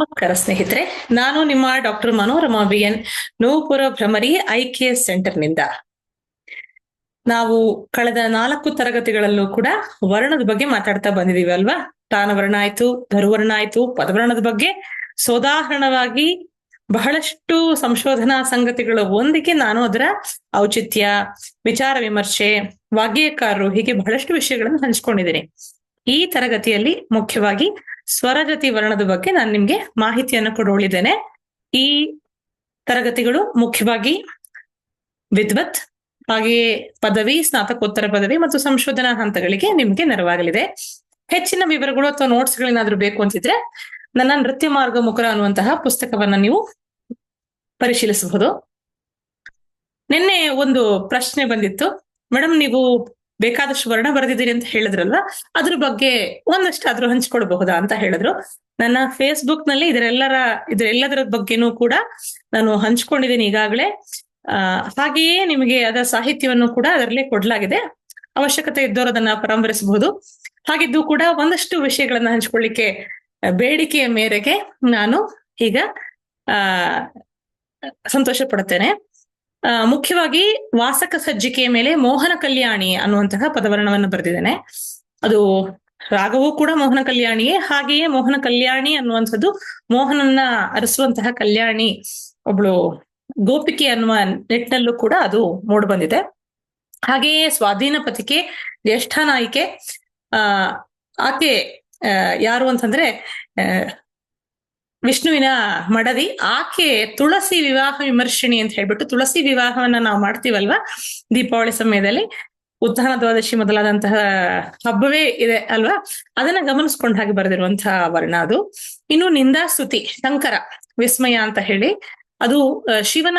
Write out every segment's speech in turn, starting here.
ನಮಸ್ಕಾರ ಸ್ನೇಹಿತರೆ, ನಾನು ನಿಮ್ಮ ಡಾಕ್ಟರ್ ಮನೋರಮಾ ಬಿ ಎನ್ ನೋವುಪುರ ಭ್ರಮರಿ ಐ ಕೆ ಎಸ್ ಸೆಂಟರ್ನಿಂದ ನಾವು ಕಳೆದ ನಾಲ್ಕು ತರಗತಿಗಳಲ್ಲೂ ಕೂಡ ವರ್ಣದ ಬಗ್ಗೆ ಮಾತಾಡ್ತಾ ಬಂದಿದೀವಿ ಅಲ್ವಾ? ತಾನವರ್ಣ ಆಯ್ತು ಧರುವರ್ಣ ಆಯ್ತು ಪದವರ್ಣದ ಬಗ್ಗೆ ಸೋದಾಹರಣವಾಗಿ ಬಹಳಷ್ಟು ಸಂಶೋಧನಾ ಸಂಗತಿಗಳ ಒಂದಿಗೆ ನಾನು ಅದರ ಔಚಿತ್ಯ, ವಿಚಾರ ವಿಮರ್ಶೆ, ವಾಗ್ಯಕಾರರು ಹೀಗೆ ಬಹಳಷ್ಟು ವಿಷಯಗಳನ್ನು ಹಂಚ್ಕೊಂಡಿದ್ದೀನಿ. ಈ ತರಗತಿಯಲ್ಲಿ ಮುಖ್ಯವಾಗಿ ಸ್ವರಜತಿ ವರ್ಣದ ಬಗ್ಗೆ ನಾನು ನಿಮ್ಗೆ ಮಾಹಿತಿಯನ್ನು ಕೊಡೋಳಿದ್ದೇನೆ ಈ ತರಗತಿಗಳು ಮುಖ್ಯವಾಗಿ ವಿದ್ವತ್, ಹಾಗೆಯೇ ಪದವಿ, ಸ್ನಾತಕೋತ್ತರ ಪದವಿ ಮತ್ತು ಸಂಶೋಧನಾ ಹಂತಗಳಿಗೆ ನಿಮ್ಗೆ ನೆರವಾಗಲಿದೆ. ಹೆಚ್ಚಿನ ವಿವರಗಳು ಅಥವಾ ನೋಟ್ಸ್ ಗಳೇನಾದ್ರೂ ಬೇಕು ಅಂತಿದ್ರೆ ನನ್ನ ನೃತ್ಯ ಮಾರ್ಗ ಮುಖರ ಅನ್ನುವಂತಹ ಪುಸ್ತಕವನ್ನ ನೀವು ಪರಿಶೀಲಿಸಬಹುದು. ನಿನ್ನೆ ಒಂದು ಪ್ರಶ್ನೆ ಬಂದಿತ್ತು. ಮೇಡಮ್ ನೀವು ಬೇಕಾದಷ್ಟು ವರ್ಣ ಬರೆದಿದ್ದೀರಿ ಅಂತ ಹೇಳಿದ್ರಲ್ಲ ಅದ್ರ ಬಗ್ಗೆ ಒಂದಷ್ಟಾದ್ರೂ ಹಂಚ್ಕೊಳ್ಬಹುದಾ ಅಂತ ಹೇಳಿದ್ರು. ನನ್ನ ಫೇಸ್ಬುಕ್ನಲ್ಲಿ ಇದರೆಲ್ಲರ, ಇದರೆಲ್ಲದರ ಬಗ್ಗೆನೂ ಕೂಡ ನಾನು ಹಂಚ್ಕೊಂಡಿದ್ದೀನಿ ಈಗಾಗಲೇ. ಹಾಗೆಯೇ ನಿಮಗೆ ಅದರ ಸಾಹಿತ್ಯವನ್ನು ಕೂಡ ಅದರಲ್ಲೇ ಕೊಡ್ಲಾಗಿದೆ. ಅವಶ್ಯಕತೆ ಇದ್ದವರು ಅದನ್ನ ಪರಾಮರಿಸಬಹುದು ಹಾಗಿದ್ದು ಕೂಡ ಒಂದಷ್ಟು ವಿಷಯಗಳನ್ನ ಹಂಚ್ಕೊಳ್ಳಿಕ್ಕೆ ಬೇಡಿಕೆಯ ಮೇರೆಗೆ ನಾನು ಈಗ, ಆ, ಸಂತೋಷ ಪಡುತ್ತೇನೆ. ಆ ಮುಖ್ಯವಾಗಿ ವಾಸಕ ಸಜ್ಜಿಕೆಯ ಮೇಲೆ ಮೋಹನ ಕಲ್ಯಾಣಿ ಅನ್ನುವಂತಹ ಪದವರ್ಣವನ್ನು ಬರೆದಿದ್ದೇನೆ. ಅದು ರಾಗವೂ ಕೂಡ ಮೋಹನ ಕಲ್ಯಾಣಿಯೇ. ಹಾಗೆಯೇ ಮೋಹನ ಕಲ್ಯಾಣಿ ಅನ್ನುವಂಥದ್ದು ಮೋಹನನ್ನ ಅರಸುವಂತಹ ಕಲ್ಯಾಣಿ ಒಬ್ಳು ಗೋಪಿಕೆ ಅನ್ನುವ ನಿಟ್ಟಿನಲ್ಲೂ ಕೂಡ ಅದು ಮೂಡ್ ಬಂದಿದೆ. ಹಾಗೆಯೇ ಸ್ವಾಧೀನ ಪತಿಕೆ ಜ್ಯೇಷ್ಠ ನಾಯಿಕೆ ಆಕೆ ಯಾರು ಅಂತಂದ್ರೆ ವಿಷ್ಣುವಿನ ಮಡದಿ, ಆಕೆ ತುಳಸಿ ವಿವಾಹ ವಿಮರ್ಶಿಣಿ ಅಂತ ಹೇಳ್ಬಿಟ್ಟು ತುಳಸಿ ವಿವಾಹವನ್ನ ನಾವು ಮಾಡ್ತೀವಲ್ವಾ ದೀಪಾವಳಿ ಸಮಯದಲ್ಲಿ? ಉತ್ಥಾನ ದ್ವಾದಶಿ ಮೊದಲಾದಂತಹ ಹಬ್ಬವೇ ಇದೆ ಅಲ್ವಾ? ಅದನ್ನ ಗಮನಿಸ್ಕೊಂಡ ಹಾಗೆ ಬರೆದಿರುವಂತಹ ವರ್ಣ ಅದು. ಇನ್ನು ನಿಂದಾಸ್ತುತಿ ಶಂಕರ, ವಿಸ್ಮಯ ಅಂತ ಹೇಳಿ ಅದು ಶಿವನ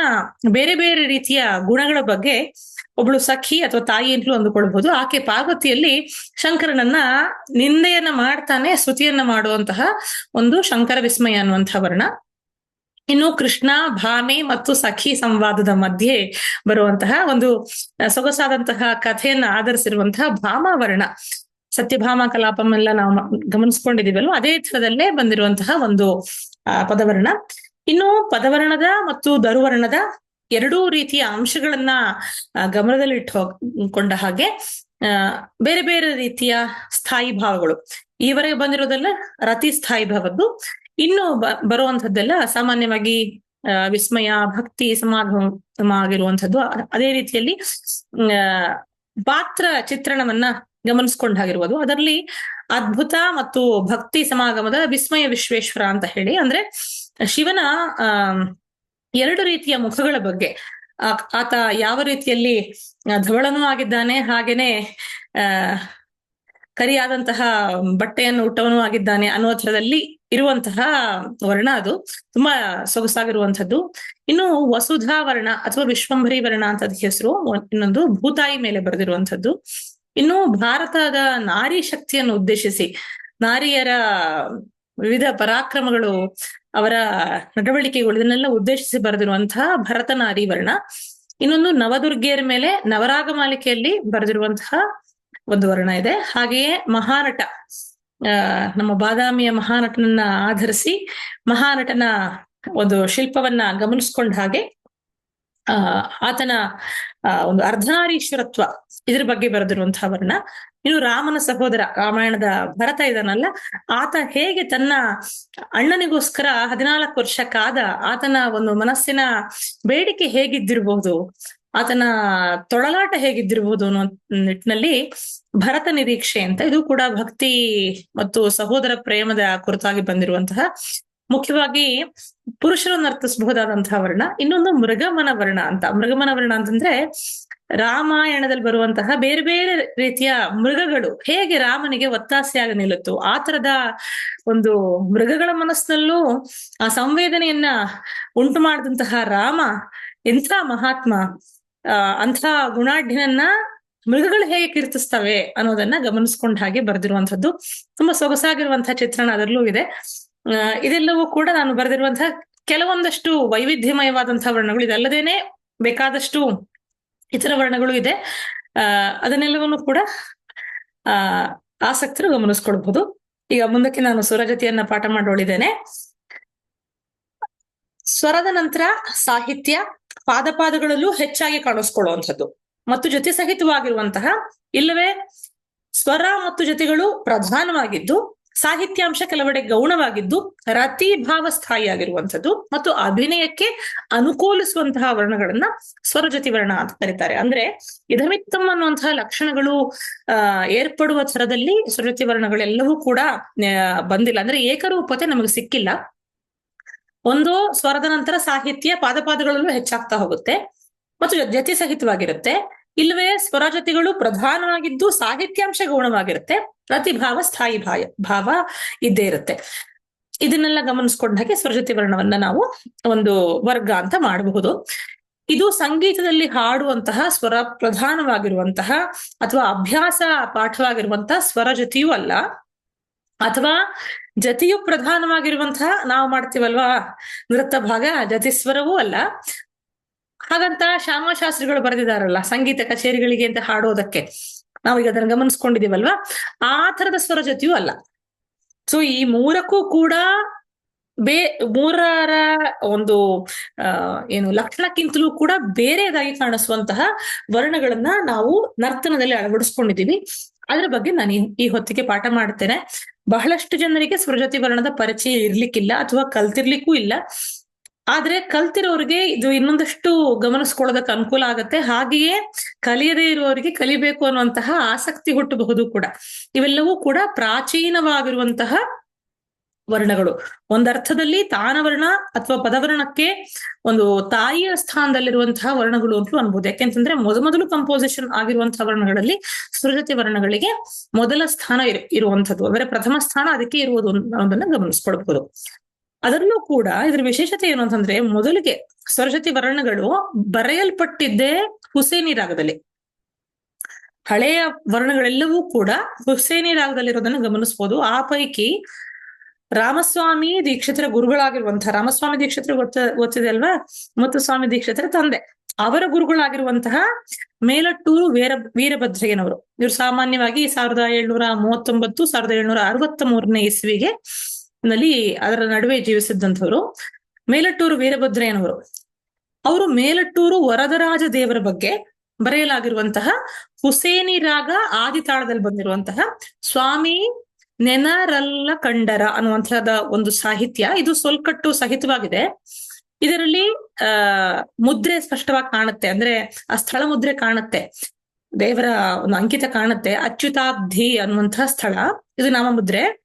ಬೇರೆ ಬೇರೆ ರೀತಿಯ ಗುಣಗಳ ಬಗ್ಗೆ ಒಬ್ಳು ಸಖಿ ಅಥವಾ ತಾಯಿ ಅಂತಲೂ ಅಂದುಕೊಳ್ಬಹುದು. ಆಕೆ ಪಾರ್ವತಿಯಲ್ಲಿ ಶಂಕರನನ್ನ ನಿಂದೆಯನ್ನ ಮಾಡ್ತಾನೆ, ಸ್ತುತಿಯನ್ನ ಮಾಡುವಂತಹ ಒಂದು ಶಂಕರ ವಿಸ್ಮಯ ಅನ್ನುವಂತಹ ವರ್ಣ. ಇನ್ನು ಕೃಷ್ಣ, ಭಾಮೆ ಮತ್ತು ಸಖಿ ಸಂವಾದದ ಮಧ್ಯೆ ಬರುವಂತಹ ಒಂದು ಸೊಗಸಾದಂತಹ ಕಥೆಯನ್ನ ಆಧರಿಸಿರುವಂತಹ ಭಾಮಾವರ್ಣ. ಸತ್ಯಭಾಮ ಕಲಾಪಮೆಲ್ಲ ನಾವು ಗಮನಿಸ್ಕೊಂಡಿದೀವಲ್ವ? ಅದೇ ಥರದಲ್ಲೇ ಬಂದಿರುವಂತಹ ಒಂದು ಪದವರ್ಣ. ಇನ್ನು ಪದವರ್ಣದ ಮತ್ತು ದರುವರ್ಣದ ಎರಡೂ ರೀತಿಯ ಅಂಶಗಳನ್ನ ಗಮನದಲ್ಲಿಟ್ಟು ಕೊಂಡ ಹಾಗೆ ಬೇರೆ ಬೇರೆ ರೀತಿಯ ಸ್ಥಾಯಿ ಭಾವಗಳು. ಈವರೆಗೆ ಬಂದಿರೋದೆಲ್ಲ ರತಿ ಸ್ಥಾಯಿ ಭಾವದ್ದು. ಇನ್ನು ಬರುವಂತದ್ದೆಲ್ಲ ಸಾಮಾನ್ಯವಾಗಿ ವಿಸ್ಮಯ, ಭಕ್ತಿ ಸಮಾಗಮ ಆಗಿರುವಂಥದ್ದು. ಅದೇ ರೀತಿಯಲ್ಲಿ ಪಾತ್ರ ಚಿತ್ರಣವನ್ನ ಗಮನಿಸ್ಕೊಂಡಾಗಿರ್ಬೋದು ಹಾಗಿರುವುದು ಅದರಲ್ಲಿ ಅದ್ಭುತ ಮತ್ತು ಭಕ್ತಿ ಸಮಾಗಮದ ವಿಸ್ಮಯ ವಿಶ್ವೇಶ್ವರ ಅಂತ ಹೇಳಿ, ಅಂದ್ರೆ ಶಿವನ ಎರಡು ರೀತಿಯ ಮುಖಗಳ ಬಗ್ಗೆ. ಆತ ಯಾವ ರೀತಿಯಲ್ಲಿ ಧವಳನೂ ಆಗಿದ್ದಾನೆ, ಹಾಗೇನೆ ಕರಿಯಾದಂತಹ ಬಟ್ಟೆಯನ್ನು ಉಟ್ಟವನು ಆಗಿದ್ದಾನೆ ಅನ್ನೋ ಥರದಲ್ಲಿ ಇರುವಂತಹ ವರ್ಣ ಅದು. ತುಂಬಾ ಸೊಗಸಾಗಿರುವಂಥದ್ದು. ಇನ್ನು ವಸುಧಾ ವರ್ಣ ಅಥವಾ ವಿಶ್ವಂಭರಿ ವರ್ಣ ಅಂತ ಹೆಸರು, ಇನ್ನೊಂದು ಭೂತಾಯಿ ಮೇಲೆ ಬರೆದಿರುವಂಥದ್ದು. ಇನ್ನು ಭಾರತದ ನಾರಿ ಶಕ್ತಿಯನ್ನು ಉದ್ದೇಶಿಸಿ, ನಾರಿಯರ ವಿವಿಧ ಪರಾಕ್ರಮಗಳು ಅವರ ನಡವಳಿಕೆಗಳು, ಇದನ್ನೆಲ್ಲ ಉದ್ದೇಶಿಸಿ ಬರೆದಿರುವಂತಹ ಭರತನಾರಿವರ್ಣ. ನಾರಿ ವರ್ಣ ಇನ್ನೊಂದು ನವದುರ್ಗೆಯರ ಮೇಲೆ ನವರಾಗ ಮಾಲಿಕೆಯಲ್ಲಿ ಬರೆದಿರುವಂತಹ ಒಂದು ವರ್ಣ ಇದೆ. ಹಾಗೆಯೇ ಮಹಾನಟ ನಮ್ಮ ಬಾದಾಮಿಯ ಮಹಾನಟನನ್ನ ಆಧರಿಸಿ ಮಹಾನಟನ ಒಂದು ಶಿಲ್ಪವನ್ನ ಗಮನಿಸ್ಕೊಂಡ ಹಾಗೆ ಆ, ಒಂದು ಅರ್ಧನಾರೀಶ್ವರತ್ವ ಇದ್ರ ಬಗ್ಗೆ ಬರೆದಿರುವಂತಹ ವರ್ಣ. ಇನ್ನು ರಾಮನ ಸಹೋದರ ರಾಮಾಯಣದ ಭರತ ಇದನ್ನಲ್ಲ ಆತ ಹೇಗೆ ತನ್ನ ಅಣ್ಣನಿಗೋಸ್ಕರ ಹದಿನಾಲ್ಕು ವರ್ಷ ಕಾದ ಆತನ ಒಂದು ಮನಸ್ಸಿನ ಬೇಡಿಕೆ ಹೇಗಿದ್ದಿರಬಹುದು ಆತನ ತೊಳಲಾಟ ಹೇಗಿದ್ದಿರಬಹುದು ಅನ್ನೋ ನಿಟ್ಟಿನಲ್ಲಿ ಭರತ ನಿರೀಕ್ಷೆ ಅಂತ. ಇದು ಕೂಡ ಭಕ್ತಿ ಮತ್ತು ಸಹೋದರ ಪ್ರೇಮದ ಕುರಿತಾಗಿ ಬಂದಿರುವಂತಹ ಮುಖ್ಯವಾಗಿ ಪುರುಷರನ್ನು ಅರ್ಥಿಸಬಹುದಾದಂತಹ ವರ್ಣ, ಇನ್ನೊಂದು ಮೃಗಮನ ವರ್ಣ ಅಂತ. ಮೃಗಮನ ವರ್ಣ ಅಂತಂದ್ರೆ ರಾಮಾಯಣದಲ್ಲಿ ಬರುವಂತಹ ಬೇರೆ ಬೇರೆ ರೀತಿಯ ಮೃಗಗಳು. ಹೇಗೆ ರಾಮನಿಗೆ ಒತ್ತಾಸೆಯಾಗಿ ನಿಲ್ಲುತ್ತೋ, ಆ ತರದ ಒಂದು ಮೃಗಗಳ ಮನಸ್ಸಿನಲ್ಲೂ ಆ ಸಂವೇದನೆಯನ್ನ ಉಂಟು ಮಾಡಿದಂತಹ ರಾಮ, ಎಂಥ ಮಹಾತ್ಮ, ಆ, ಅಂಥ ಗುಣಾಢ್ಯನನ್ನ ಮೃಗಗಳು ಹೇಗೆ ಕೀರ್ತಿಸ್ತವೆ ಅನ್ನೋದನ್ನ ಗಮನಿಸ್ಕೊಂಡ ಹಾಗೆ ಬರ್ದಿರುವಂತದ್ದು ತುಂಬಾ ಸೊಗಸಾಗಿರುವಂತಹ ಚಿತ್ರಣ ಅದರಲ್ಲೂ ಇದೆ. ಅಹ್ ಇದೆಲ್ಲವೂ ಕೂಡ ನಾನು ಬರೆದಿರುವಂತಹ ಕೆಲವೊಂದಷ್ಟು ವೈವಿಧ್ಯಮಯವಾದಂತಹ ವರ್ಣಗಳು. ಇದಲ್ಲದೇನೆ ಬೇಕಾದಷ್ಟು ಇತರ ವರ್ಣಗಳು ಇದೆ. ಅದನ್ನೆಲ್ಲವನ್ನು ಕೂಡ, ಆ, ಆಸಕ್ತರು ಗಮನಿಸ್ಕೊಳ್ಬಹುದು. ಈಗ ಮುಂದಕ್ಕೆ ನಾನು ಸ್ವರಜತಿಯನ್ನ ಪಾಠ ಮಾಡೋಳಿದ್ದೇನೆ. ಸ್ವರದ ನಂತರ ಸಾಹಿತ್ಯ, ಪಾದಪಾದಗಳಲ್ಲೂ ಹೆಚ್ಚಾಗಿ ಕಾಣಿಸ್ಕೊಳ್ಳುವಂಥದ್ದು. ಮತ್ತು ಜೊತೆ ಸಹಿತವಾಗಿರುವಂತಹ, ಇಲ್ಲವೇ ಸ್ವರ ಮತ್ತು ಜೊತೆಗಳು ಪ್ರಧಾನವಾಗಿದ್ದು ಸಾಹಿತ್ಯಾಂಶ ಕೆಲವೆಡೆ ಗೌಣವಾಗಿದ್ದು ರತಿ ಭಾವ ಸ್ಥಾಯಿಯಾಗಿರುವಂಥದ್ದು ಮತ್ತು ಅಭಿನಯಕ್ಕೆ ಅನುಕೂಲಿಸುವಂತಹ ವರ್ಣಗಳನ್ನ ಸ್ವರಜತಿ ವರ್ಣ ಅಂತ ಕರೀತಾರೆ. ಅಂದ್ರೆ ಇದಮಿತ್ತಮ್ ಅನ್ನುವಂತಹ ಲಕ್ಷಣಗಳು ಏರ್ಪಡುವ ಥರದಲ್ಲಿ ಸ್ವರಜತಿ ವರ್ಣಗಳೆಲ್ಲವೂ ಕೂಡ ಬಂದಿಲ್ಲ. ಅಂದ್ರೆ ಏಕರೂಪತೆ ನಮಗೆ ಸಿಕ್ಕಿಲ್ಲ. ಒಂದು ಸ್ವರದ ನಂತರ ಸಾಹಿತ್ಯ ಪಾದಪಾದಗಳಲ್ಲೂ ಹೆಚ್ಚಾಗ್ತಾ ಹೋಗುತ್ತೆ ಮತ್ತು ಜತಿ ಸಹಿತವಾಗಿರುತ್ತೆ. ಇಲ್ಲವೇ ಸ್ವರಜತಿಗಳು ಪ್ರಧಾನವಾಗಿದ್ದು ಸಾಹಿತ್ಯಾಂಶ ಗೌಣವಾಗಿರುತ್ತೆ. ಪ್ರತಿಭಾವ ಸ್ಥಾಯಿ ಭಾವ ಭಾವ ಇದ್ದೇ ಇರುತ್ತೆ. ಇದನ್ನೆಲ್ಲ ಗಮನಿಸ್ಕೊಂಡ ಹಾಗೆ ಸ್ವರಜತಿ ವರ್ಣವನ್ನ ನಾವು ಒಂದು ವರ್ಗ ಅಂತ ಮಾಡಬಹುದು. ಇದು ಸಂಗೀತದಲ್ಲಿ ಹಾಡುವಂತಹ ಸ್ವರ ಪ್ರಧಾನವಾಗಿರುವಂತಹ ಅಥವಾ ಅಭ್ಯಾಸ ಪಾಠವಾಗಿರುವಂತಹ ಸ್ವರ ಜೊತೆಯೂ ಅಲ್ಲ. ಅಥವಾ ಜತಿಯು ಪ್ರಧಾನವಾಗಿರುವಂತಹ ನಾವು ಮಾಡ್ತೀವಲ್ವಾ? ನೃತ್ಯ ಭಾಗ ಜತಿ ಸ್ವರವೂ ಅಲ್ಲ. ಹಾಗಂತ ಶ್ಯಾಮಶಾಸ್ತ್ರಿಗಳು ಬರೆದಿದಾರಲ್ಲ ಸಂಗೀತ ಕಚೇರಿಗಳಿಗೆ ಅಂತ ಹಾಡೋದಕ್ಕೆ. ನಾವೀಗ ಅದನ್ನ ಗಮನಿಸ್ಕೊಂಡಿದ್ದೀವಲ್ವಾ? ಆ ತರದ ಸ್ವರ ಜೊತೆಯೂ ಅಲ್ಲ. ಸೊ ಈ ಮೂರಕ್ಕೂ ಕೂಡ ಬೇ, ಮೂರರ ಒಂದು ಏನು ಲಕ್ಷಣಕ್ಕಿಂತಲೂ ಕೂಡ ಬೇರೆದಾಗಿ ಕಾಣಿಸುವಂತಹ ವರ್ಣಗಳನ್ನ ನಾವು ನರ್ತನದಲ್ಲಿ ಅಳವಡಿಸ್ಕೊಂಡಿದ್ದೀವಿ. ಅದ್ರ ಬಗ್ಗೆ ನಾನು ಈ ಹೊತ್ತಿಗೆ ಪಾಠ ಮಾಡ್ತೇನೆ. ಬಹಳಷ್ಟು ಜನರಿಗೆ ಸ್ವರಜತಿ ವರ್ಣದ ಪರಿಚಯ ಇರ್ಲಿಕ್ಕಿಲ್ಲ ಅಥವಾ ಕಲ್ತಿರ್ಲಿಕ್ಕೂ ಇಲ್ಲ. ಆದ್ರೆ ಕಲ್ತಿರೋರಿಗೆ ಇದು ಇನ್ನೊಂದಷ್ಟು ಗಮನಿಸ್ಕೊಳ್ಳೋದಕ್ಕೆ ಅನುಕೂಲ ಆಗತ್ತೆ. ಹಾಗೆಯೇ ಕಲಿಯದೇ ಇರುವವರಿಗೆ ಕಲಿಬೇಕು ಅನ್ನುವಂತಹ ಆಸಕ್ತಿ ಹುಟ್ಟಬಹುದು ಕೂಡ. ಇವೆಲ್ಲವೂ ಕೂಡ ಪ್ರಾಚೀನವಾಗಿರುವಂತಹ ವರ್ಣಗಳು. ಒಂದರ್ಥದಲ್ಲಿ ತಾನವರ್ಣ ಅಥವಾ ಪದವರ್ಣಕ್ಕೆ ಒಂದು ತಾಯಿಯ ಸ್ಥಾನದಲ್ಲಿರುವಂತಹ ವರ್ಣಗಳು ಅಂತಲೂ ಅನ್ಬೋದು. ಯಾಕೆಂತಂದ್ರೆ ಮೊದಮೊದಲು ಕಂಪೋಸಿಷನ್ ಆಗಿರುವಂತಹ ವರ್ಣಗಳಲ್ಲಿ ಸೃಜತಿ ವರ್ಣಗಳಿಗೆ ಮೊದಲ ಸ್ಥಾನ ಇರು ಇರುವಂತದ್ದು ಅಂದ್ರೆ ಪ್ರಥಮ ಸ್ಥಾನ ಅದಕ್ಕೆ ಇರುವುದು ಅನ್ನೋದನ್ನ ಗಮನಿಸ್ಕೊಳ್ಬಹುದು. ಅದರಲ್ಲೂ ಕೂಡ ಇದ್ರ ವಿಶೇಷತೆ ಏನು ಅಂತಂದ್ರೆ ಮೊದಲಿಗೆ ಸರಸ್ವತಿ ವರ್ಣಗಳು ಬರೆಯಲ್ಪಟ್ಟಿದ್ದೇ ಹುಸೇನಿ ರಾಗದಲ್ಲಿ ಹಳೆಯ ವರ್ಣಗಳೆಲ್ಲವೂ ಕೂಡ ಹುಸೇನಿ ರಾಗದಲ್ಲಿರೋದನ್ನ ಗಮನಿಸಬಹುದು ಆ ಪೈಕಿ ರಾಮಸ್ವಾಮಿ ದೀಕ್ಷಿತರ ಗುರುಗಳಾಗಿರುವಂತಹ ರಾಮಸ್ವಾಮಿ ದೀಕ್ಷಿತರು ಗೊತ್ತ ಗೊತ್ತಿದೆ ಅಲ್ವಾ? ಮತ್ತು ಸ್ವಾಮಿ ದೀಕ್ಷಿತರ ತಂದೆ. ಅವರ ಗುರುಗಳಾಗಿರುವಂತಹ ಮೇಲಟ್ಟೂರು ವೀರ, ವೀರಭದ್ರಯ್ಯನವರು. ಇವರು ಸಾಮಾನ್ಯವಾಗಿ ಸಾವಿರದ ಏಳ್ನೂರ ಮೂವತ್ತೊಂಬತ್ತು, ಸಾವಿರದ ಏಳ್ನೂರ ಅರವತ್ತ ಮೂರನೇ ಇಸ್ವಿಗೆ ನಲ್ಲಿ ಅದರ ನಡುವೆ ಜೀವಿಸಿದ್ದಂಥವ್ರು, ಮೇಲಟ್ಟೂರು ವೀರಭದ್ರಯ್ಯನವರು ಅವರು ಮೇಲಟ್ಟೂರು ವರದರಾಜ ದೇವರ ಬಗ್ಗೆ ಬರೆಯಲಾಗಿರುವಂತಹ ಹುಸೇನಿ ರಾಗ ಆದಿತಾಳದಲ್ಲಿ ಬಂದಿರುವಂತಹ ಸ್ವಾಮಿ ನೆನರಲ್ಲ ಕಂಡರ ಅನ್ನುವಂತಹದ ಒಂದು ಸಾಹಿತ್ಯ. ಇದು ಸೊಲ್ಕಟ್ಟು ಸಹಿತವಾಗಿದೆ. ಇದರಲ್ಲಿ, ಆ, ಮುದ್ರೆ ಸ್ಪಷ್ಟವಾಗಿ ಕಾಣುತ್ತೆ. ಅಂದ್ರೆ ಆ ಸ್ಥಳ ಮುದ್ರೆ ಕಾಣುತ್ತೆ. ದೇವರ ಒಂದು ಅಂಕಿತ ಕಾಣುತ್ತೆ. ಅಚ್ಯುತಾಬ್ಧಿ ಅನ್ನುವಂತಹ ಸ್ಥಳ. ಇದು ನಾಮಮುದ್ರೆ. ಈ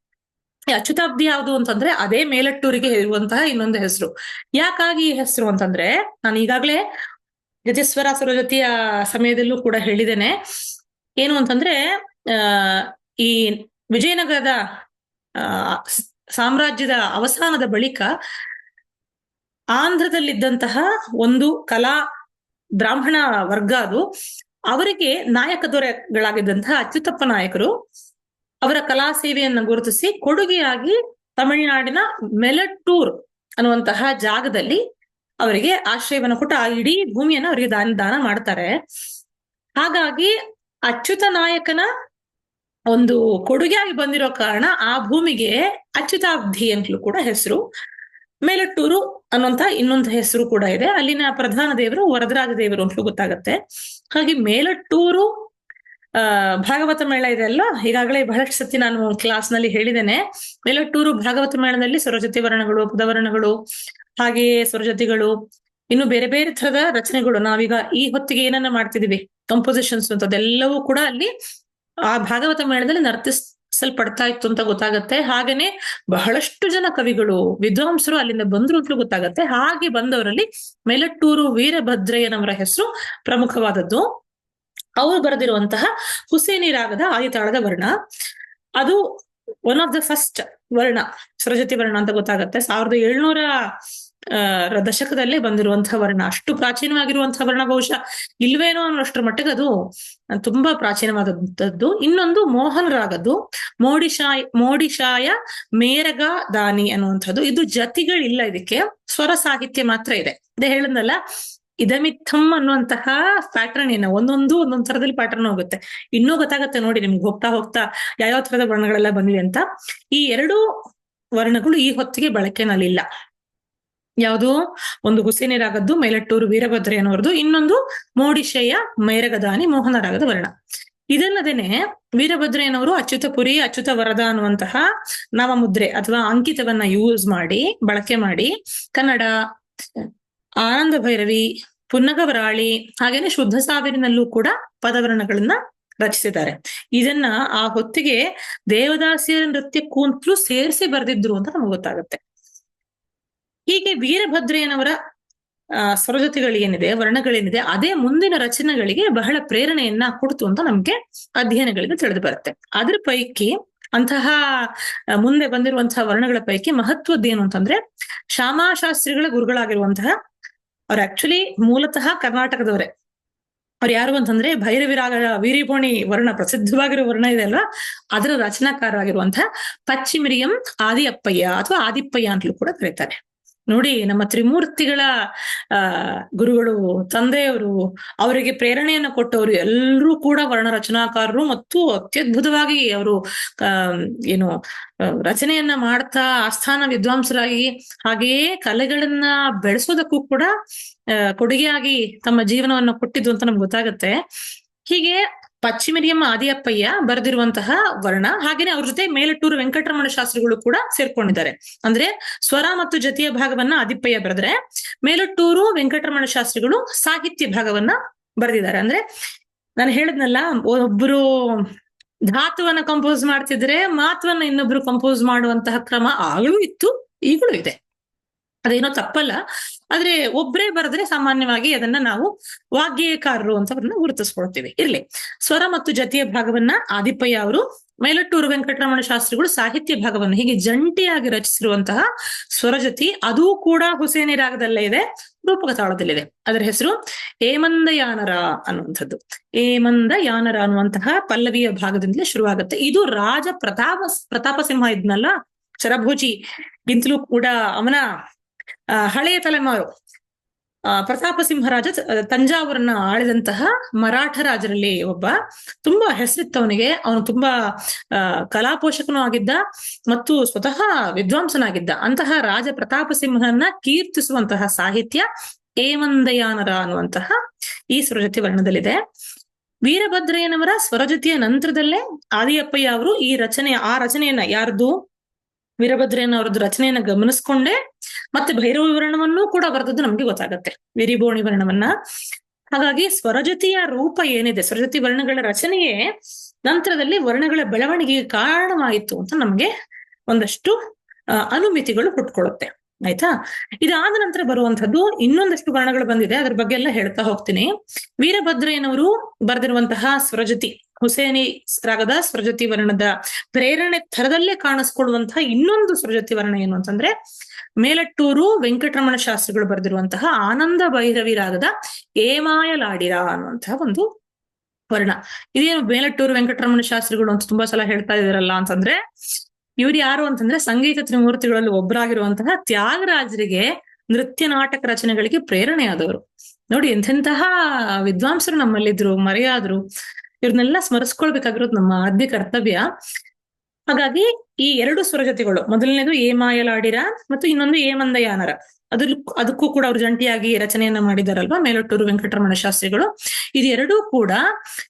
ಅಚ್ಯುತಾಬ್ಧಿ ಯಾವುದು ಅಂತಂದ್ರೆ ಅದೇ ಮೇಲಟ್ಟೂರಿಗೆ ಇರುವಂತಹ ಇನ್ನೊಂದು ಹೆಸರು. ಯಾಕಾಗಿ ಈ ಹೆಸರು ಅಂತಂದ್ರೆ, ನಾನು ಈಗಾಗಲೇ ಗಜಸ್ವರ ಸುರಜತಿಯ ಸಮಯದಲ್ಲೂ ಕೂಡ ಹೇಳಿದ್ದೇನೆ. ಏನು ಅಂತಂದ್ರೆ ಈ ವಿಜಯನಗರದ ಸಾಮ್ರಾಜ್ಯದ ಅವಸಾನದ ಬಳಿಕ ಆಂಧ್ರದಲ್ಲಿದ್ದಂತಹ ಒಂದು ಕಲಾ ಬ್ರಾಹ್ಮಣ ವರ್ಗ ಅದು. ಅವರಿಗೆ ನಾಯಕ ದೊರೆಗಳಾಗಿದ್ದಂತಹ ಅಚ್ಯುತಪ್ಪ ನಾಯಕರು ಅವರ ಕಲಾ ಸೇವೆಯನ್ನು ಗುರುತಿಸಿ ಕೊಡುಗೆಯಾಗಿ ತಮಿಳುನಾಡಿನ ಮೆಲಟ್ಟೂರ್ ಅನ್ನುವಂತಹ ಜಾಗದಲ್ಲಿ ಅವರಿಗೆ ಆಶ್ರಯವನ್ನು ಕೊಟ್ಟು ಆ ಇಡೀ ಭೂಮಿಯನ್ನು ಅವರಿಗೆ ದಾನ ದಾನ ಮಾಡ್ತಾರೆ. ಹಾಗಾಗಿ ಅಚ್ಯುತ ನಾಯಕನ ಒಂದು ಕೊಡುಗೆಯಾಗಿ ಬಂದಿರೋ ಕಾರಣ ಆ ಭೂಮಿಗೆ ಅಚ್ಯುತಾಬ್ಧಿ ಅಂತಲೂ ಕೂಡ ಹೆಸರು. ಮೇಲಟ್ಟೂರು ಅನ್ನುವಂತಹ ಇನ್ನೊಂದು ಹೆಸರು ಕೂಡ ಇದೆ. ಅಲ್ಲಿನ ಪ್ರಧಾನ ದೇವರು ವರದರಾಜ ದೇವರು ಅಂತಲೂ ಗೊತ್ತಾಗತ್ತೆ. ಹಾಗೆ ಮೇಲಟ್ಟೂರು ಭಾಗವತ ಮೇಳ ಇದೆ ಅಲ್ವಾ? ಈಗಾಗಲೇ ಬಹಳಷ್ಟು ಸತಿ ನಾನು ಕ್ಲಾಸ್ನಲ್ಲಿ ಹೇಳಿದ್ದೇನೆ. ಟೂರು ಭಾಗವತ ಮೇಳದಲ್ಲಿ ಸ್ವರಜತಿ ವರ್ಣಗಳು ಪದವರ್ಣಗಳು ಹಾಗೆಯೇ ಸ್ವರಜತಿಗಳು ಇನ್ನು ಬೇರೆ ಬೇರೆ ತರದ ರಚನೆಗಳು. ನಾವೀಗ ಈ ಹೊತ್ತಿಗೆ ಏನನ್ನ ಮಾಡ್ತಿದೀವಿ ಕಂಪೋಸಿಷನ್ಸ್ ಅಂತದೆಲ್ಲವೂ ಕೂಡ ಅಲ್ಲಿ ಆ ಭಾಗವತ ಮೇಳದಲ್ಲಿ ನರ್ತಿಸಲ್ಪಡ್ತಾ ಇತ್ತು ಅಂತ ಗೊತ್ತಾಗತ್ತೆ. ಹಾಗೇನೆ ಬಹಳಷ್ಟು ಜನ ಕವಿಗಳು, ವಿದ್ವಾಂಸರು ಅಲ್ಲಿಂದ ಬಂದ್ರು ಅಂತಲೂ ಗೊತ್ತಾಗತ್ತೆ. ಹಾಗೆ ಬಂದವರಲ್ಲಿ ಮೇಲಟ್ಟೂರು ವೀರಭದ್ರಯ್ಯನವರ ಹೆಸರು ಪ್ರಮುಖವಾದದ್ದು. ಅವರು ಬರೆದಿರುವಂತಹ ಹುಸೇನಿ ರಾಗದ ಆದಿತಾಳದ ವರ್ಣ. ಅದು ಒನ್ ಆಫ್ ದ ಫಸ್ಟ್ ವರ್ಣ ಸರಜತಿ ವರ್ಣ ಅಂತ ಗೊತ್ತಾಗತ್ತೆ. ಸಾವಿರದ ಏಳ್ನೂರ ಅಹ್ ದಶಕದಲ್ಲೇ ಬಂದಿರುವಂತಹ ವರ್ಣ. ಅಷ್ಟು ಪ್ರಾಚೀನವಾಗಿರುವಂತಹ ವರ್ಣ ಬಹುಶಃ. ಇಲ್ವೇನೋ ಅನ್ನೋಷ್ಟರ ಮಟ್ಟಿಗೆ ಅದು ತುಂಬಾ ಪ್ರಾಚೀನವಾದದ್ದು. ಇನ್ನೊಂದು ಮೋಹನ್ ರಾಗದ್ದು. ಮೋಡಿಶಾಯ ಮೋಡಿಶಾಯ ಮೇರಗ ದಾನಿ ಅನ್ನುವಂಥದ್ದು. ಇದು ಜತಿಗಳಿಲ್ಲ ಇದಕ್ಕೆ. ಸ್ವರ ಸಾಹಿತ್ಯ ಮಾತ್ರ ಇದೆ. ಅದೇ ಹೇಳದ್ನಲ್ಲ ಇದಮಿತ್ತಂ ಅನ್ನುವಂತಹ ಪ್ಯಾಟರ್ನ್ ಏನ? ಒಂದೊಂದು, ಒಂದೊಂದ್ ತರದಲ್ಲಿ ಪ್ಯಾಟರ್ನ್ ಹೋಗುತ್ತೆ. ಇನ್ನೂ ಗೊತ್ತಾಗತ್ತೆ ನೋಡಿ, ನಿಮ್ಗೆ ಹೋಗ್ತಾ ಹೋಗ್ತಾ ಯಾವ್ಯಾವ ತರದ ವರ್ಣಗಳೆಲ್ಲ ಬಂದಿವೆ ಅಂತ. ಈ ಎರಡು ವರ್ಣಗಳು ಈ ಹೊತ್ತಿಗೆ ಬಳಕೆನಲ್ಲಿಲ್ಲ. ಯಾವುದು? ಒಂದು ಹುಸೇನಿರಾಗದ್ದು ಮೇಲಟ್ಟೂರು ವೀರಭದ್ರಯ್ಯನವರದು ಇನ್ನೊಂದು ಮೋಡಿಶೆಯ ಮೈರಗದಾನಿ ಮೋಹನರಾಗದ ವರ್ಣ. ಇದಲ್ಲದೇನೆ ವೀರಭದ್ರಯ್ಯನವರು ಅಚ್ಯುತಪುರಿ ಅಚ್ಯುತ ವರದ ಅನ್ನುವಂತಹ ನಾಮಮುದ್ರೆ ಅಥವಾ ಅಂಕಿತವನ್ನ ಯೂಸ್ ಮಾಡಿ, ಬಳಕೆ ಮಾಡಿ ಕನ್ನಡ ಆನಂದ ಭೈರವಿ ಪುನ್ನಗವರಾಳಿ ಹಾಗೇನೆ ಶುದ್ಧ ಸಾವಿರಿನಲ್ಲೂ ಕೂಡ ಪದವರ್ಣಗಳನ್ನ ರಚಿಸಿದ್ದಾರೆ. ಇದನ್ನ ಆ ಹೊತ್ತಿಗೆ ದೇವದಾಸಿಯರ ನೃತ್ಯ ಅಂತಲೂ ಸೇರಿಸಿ ಬರೆದಿದ್ರು ಅಂತ ನಮ್ಗೆ ಗೊತ್ತಾಗುತ್ತೆ. ಹೀಗೆ ವೀರಭದ್ರಯ್ಯನವರ ಆ ಸ್ವರಜತಿಗಳೇನಿದೆ ವರ್ಣಗಳೇನಿದೆ, ಅದೇ ಮುಂದಿನ ರಚನೆಗಳಿಗೆ ಬಹಳ ಪ್ರೇರಣೆಯನ್ನ ಕೊಡ್ತು ಅಂತ ನಮ್ಗೆ ಅಧ್ಯಯನಗಳಿಂದ ತಿಳಿದು ಬರುತ್ತೆ. ಅದ್ರ ಪೈಕಿ ಅಂತಹ ಮುಂದೆ ಬಂದಿರುವಂತಹ ವರ್ಣಗಳ ಪೈಕಿ ಮಹತ್ವದ್ದೇನು ಅಂತಂದ್ರೆ ಶ್ಯಾಮಾಶಾಸ್ತ್ರಿಗಳ ಗುರುಗಳಾಗಿರುವಂತಹ ಅವ್ರು ಆಕ್ಚುಲಿ ಮೂಲತಃ ಕರ್ನಾಟಕದವರೇ. ಅವ್ರು ಯಾರು ಅಂತಂದ್ರೆ ಭೈರವಿರಾಗ ವೀರಿಪೋಣಿ ವರ್ಣ, ಪ್ರಸಿದ್ಧವಾಗಿರೋ ವರ್ಣ ಇದೆ ಅಲ್ವಾ? ಅದರ ರಚನಾಕಾರರಾಗಿರುವಂತಹ ಪಚ್ಚಿಮಿರಿಯಂ ಆದಿಯಪ್ಪಯ್ಯ ಅಥವಾ ಆದಿಪ್ಪಯ್ಯ ಅಂತಲೂ ಕೂಡ ಕರೀತಾರೆ. ನೋಡಿ ನಮ್ಮ ತ್ರಿಮೂರ್ತಿಗಳ, ಆ, ಗುರುಗಳು, ತಂದೆಯವರು, ಅವರಿಗೆ ಪ್ರೇರಣೆಯನ್ನು ಕೊಟ್ಟವರು ಎಲ್ಲರೂ ಕೂಡ ವರ್ಣ ರಚನಾಕಾರರು ಮತ್ತು ಅತ್ಯದ್ಭುತವಾಗಿ ಅವರು ಏನು ರಚನೆಯನ್ನ ಮಾಡ್ತಾ, ಆಸ್ಥಾನ ವಿದ್ವಾಂಸರಾಗಿ ಹಾಗೆಯೇ ಕಲೆಗಳನ್ನ ಬೆಳೆಸೋದಕ್ಕೂ ಕೂಡ ಕೊಡುಗೆಯಾಗಿ ತಮ್ಮ ಜೀವನವನ್ನು ಕೊಟ್ಟಿದ್ದು ಅಂತ ನಮ್ಗೆ ಗೊತ್ತಾಗುತ್ತೆ. ಹೀಗೆ ಪಶ್ಚಿಮಿರಿಯಮ್ಮ ಆದಿಯಪ್ಪಯ್ಯ ಬರೆದಿರುವಂತಹ ವರ್ಣ, ಹಾಗೇನೆ ಅವ್ರ ಜೊತೆ ಮೇಲಟ್ಟೂರು ವೆಂಕಟರಮಣ ಶಾಸ್ತ್ರಿಗಳು ಕೂಡ ಸೇರ್ಕೊಂಡಿದ್ದಾರೆ. ಅಂದ್ರೆ ಸ್ವರ ಮತ್ತು ಜತಿಯ ಭಾಗವನ್ನ ಆದಿಪ್ಪಯ್ಯ ಬರೆದ್ರೆ, ಮೇಲಟ್ಟೂರು ವೆಂಕಟರಮಣ ಶಾಸ್ತ್ರಿಗಳು ಸಾಹಿತ್ಯ ಭಾಗವನ್ನ ಬರೆದಿದ್ದಾರೆ. ಅಂದ್ರೆ ನಾನು ಹೇಳದ್ನಲ್ಲ, ಒಬ್ಬರು ಧಾತುವನ್ನ ಕಂಪೋಸ್ ಮಾಡ್ತಿದ್ರೆ ಮಾತುವನ್ನ ಇನ್ನೊಬ್ರು ಕಂಪೋಸ್ ಮಾಡುವಂತಹ ಕ್ರಮ ಆಗಲೂ ಇತ್ತು, ಈಗಲೂ ಇದೆ. ಅದೇನೋ ತಪ್ಪಲ್ಲ. ಆದ್ರೆ ಒಬ್ರೇ ಬರೆದ್ರೆ ಸಾಮಾನ್ಯವಾಗಿ ಅದನ್ನ ನಾವು ವಾಗ್ಗೇಯಕಾರರು ಅಂತ ಅವ್ರನ್ನ ಗುರುತಿಸ್ಕೊಳ್ತೀವಿ. ಇರ್ಲಿ. ಸ್ವರ ಮತ್ತು ಜತಿಯ ಭಾಗವನ್ನ ಆದಿಪ್ಪಯ್ಯ ಅವರು, ಮೈಲಟ್ಟೂರು ವೆಂಕಟರಮಣ ಶಾಸ್ತ್ರಿಗಳು ಸಾಹಿತ್ಯ ಭಾಗವನ್ನು ಹೀಗೆ ಜಂಟಿಯಾಗಿ ರಚಿಸಿರುವಂತಹ ಸ್ವರಜತಿ ಅದೂ ಕೂಡ ಹುಸೇನಿ ರಾಗದಲ್ಲೇ ಇದೆ, ರೂಪಕ ತಾಳದಲ್ಲಿದೆ ಅದರ ಹೆಸರು ಏಮಂದ ಯಾನರ ಅನ್ನುವಂಥದ್ದು. ಏಮಂದ ಅನ್ನುವಂತಹ ಪಲ್ಲವಿಯ ಭಾಗದಿಂದಲೇ ಶುರುವಾಗುತ್ತೆ. ಇದು ರಾಜ ಪ್ರತಾಪ ಪ್ರತಾಪ ಸಿಂಹ ಇದ್ನಲ್ಲ, ಚರಭೋಜಿ, ಗಿಂತಲೂ ಕೂಡ ಅವನ ಹಳೆಯ ತಲೆಮಾರು ಪ್ರತಾಪ ಸಿಂಹರಾಜ ತಂಜಾವೂರನ್ನ ಆಳಿದಂತಹ ಮರಾಠ ರಾಜರಲ್ಲಿ ಒಬ್ಬ. ತುಂಬಾ ಹೆಸರಿತ್ತವನಿಗೆ. ಅವನು ತುಂಬಾ ಅಹ್ ಕಲಾಪೋಷಕನೂ ಆಗಿದ್ದ ಮತ್ತು ಸ್ವತಃ ವಿದ್ವಾಂಸನಾಗಿದ್ದ. ಅಂತಹ ರಾಜ ಪ್ರತಾಪ ಸಿಂಹನ ಕೀರ್ತಿಸುವಂತಹ ಸಾಹಿತ್ಯ ಏಮಂದಯಾನರ ಅನ್ನುವಂತಹ ಈ ಸ್ವರಜತಿ ವರ್ಣದಲ್ಲಿದೆ. ವೀರಭದ್ರಯ್ಯನವರ ಸ್ವರಜತಿಯ ನಂತರದಲ್ಲೇ ಆದಿಯಪ್ಪಯ್ಯ ಅವರು ಈ ರಚನೆಯ, ಆ ರಚನೆಯನ್ನ ಯಾರ್ದು? ವೀರಭದ್ರಯ್ಯನವರದ್ದು ರಚನೆಯನ್ನ ಗಮನಿಸ್ಕೊಂಡೇ. ಮತ್ತೆ ಭೈರವ ವರ್ಣವನ್ನೂ ಕೂಡ ಬರೆದದ್ದು ನಮ್ಗೆ ಗೊತ್ತಾಗತ್ತೆ. ವಿರಿಬೋಣಿ ವರ್ಣವನ್ನ. ಹಾಗಾಗಿ ಸ್ವರಜತಿಯ ರೂಪ ಏನಿದೆ? ಸ್ವರಜತಿ ವರ್ಣಗಳ ರಚನೆಯೇ ನಂತರದಲ್ಲಿ ವರ್ಣಗಳ ಬೆಳವಣಿಗೆಗೆ ಕಾರಣವಾಯಿತು ಅಂತ ನಮ್ಗೆ ಒಂದಷ್ಟು ಅನುಮಿತಿಗಳು ಹುಟ್ಕೊಳ್ಳುತ್ತೆ ಆಯ್ತಾ? ಇದಾದ ನಂತರ ಬರುವಂತದ್ದು ಇನ್ನೊಂದಷ್ಟು ವರ್ಣಗಳು ಬಂದಿದೆ. ಅದ್ರ ಬಗ್ಗೆ ಎಲ್ಲ ಹೇಳ್ತಾ ಹೋಗ್ತೀನಿ. ವೀರಭದ್ರಯ್ಯನವರು ಬರೆದಿರುವಂತಹ ಸ್ವರಜತಿ. ಹುಸೇನಿ ರಾಗದ ಸ್ವರಜತಿ ವರ್ಣದ ಪ್ರೇರಣೆ ಥರದಲ್ಲೇ ಕಾಣಿಸ್ಕೊಳ್ಳುವಂತಹ ಇನ್ನೊಂದು ಸ್ವರಜತಿ ವರ್ಣ ಏನು ಅಂತಂದ್ರೆ ಮೇಲಟ್ಟೂರು ವೆಂಕಟರಮಣ ಶಾಸ್ತ್ರಿಗಳು ಬರೆದಿರುವಂತಹ ಆನಂದ ಭೈರವಿ ರಾಗದ ಏಮಾಯಲಾಡಿರ ಅನ್ನುವಂತಹ ಒಂದು ವರ್ಣ. ಇದೇನು ಮೇಲಟ್ಟೂರು ವೆಂಕಟರಮಣ ಶಾಸ್ತ್ರಿಗಳು ಅಂತ ತುಂಬಾ ಸಲ ಹೇಳ್ತಾ ಇದಾರಲ್ಲ ಅಂತಂದ್ರೆ ಇವ್ರು ಯಾರು ಅಂತಂದ್ರೆ ಸಂಗೀತ ತ್ರಿಮೂರ್ತಿಗಳಲ್ಲಿ ಒಬ್ಬರಾಗಿರುವಂತಹ ತ್ಯಾಗರಾಜರಿಗೆ ನೃತ್ಯ ನಾಟಕ ರಚನೆಗಳಿಗೆ ಪ್ರೇರಣೆಯಾದವರು. ನೋಡಿ ಎಂತೆಂತಹ ವಿದ್ವಾಂಸರು ನಮ್ಮಲ್ಲಿದ್ರು, ಮರೆಯಾದ್ರು. ಇವ್ರನ್ನೆಲ್ಲ ಸ್ಮರಿಸ್ಕೊಳ್ಬೇಕಾಗಿರೋದು ನಮ್ಮ ಆದ್ಯ ಕರ್ತವ್ಯ. ಹಾಗಾಗಿ ಈ ಎರಡು ಸ್ವರಜತಿಗಳು ಮೊದಲನೇದು ಏಮಾಯಲಾಡಿರ ಮತ್ತು ಇನ್ನೊಂದು ಏಮಂದಯಾನರ ಅದ್ರ ಅದಕ್ಕೂ ಕೂಡ ಅವ್ರು ಜಂಟಿಯಾಗಿ ರಚನೆಯನ್ನ ಮಾಡಿದಾರಲ್ವಾ? ಮೇಲೊಟ್ಟೂರು ವೆಂಕಟರಮಣ ಶಾಸ್ತ್ರಿಗಳು. ಇದೆರಡೂ ಕೂಡ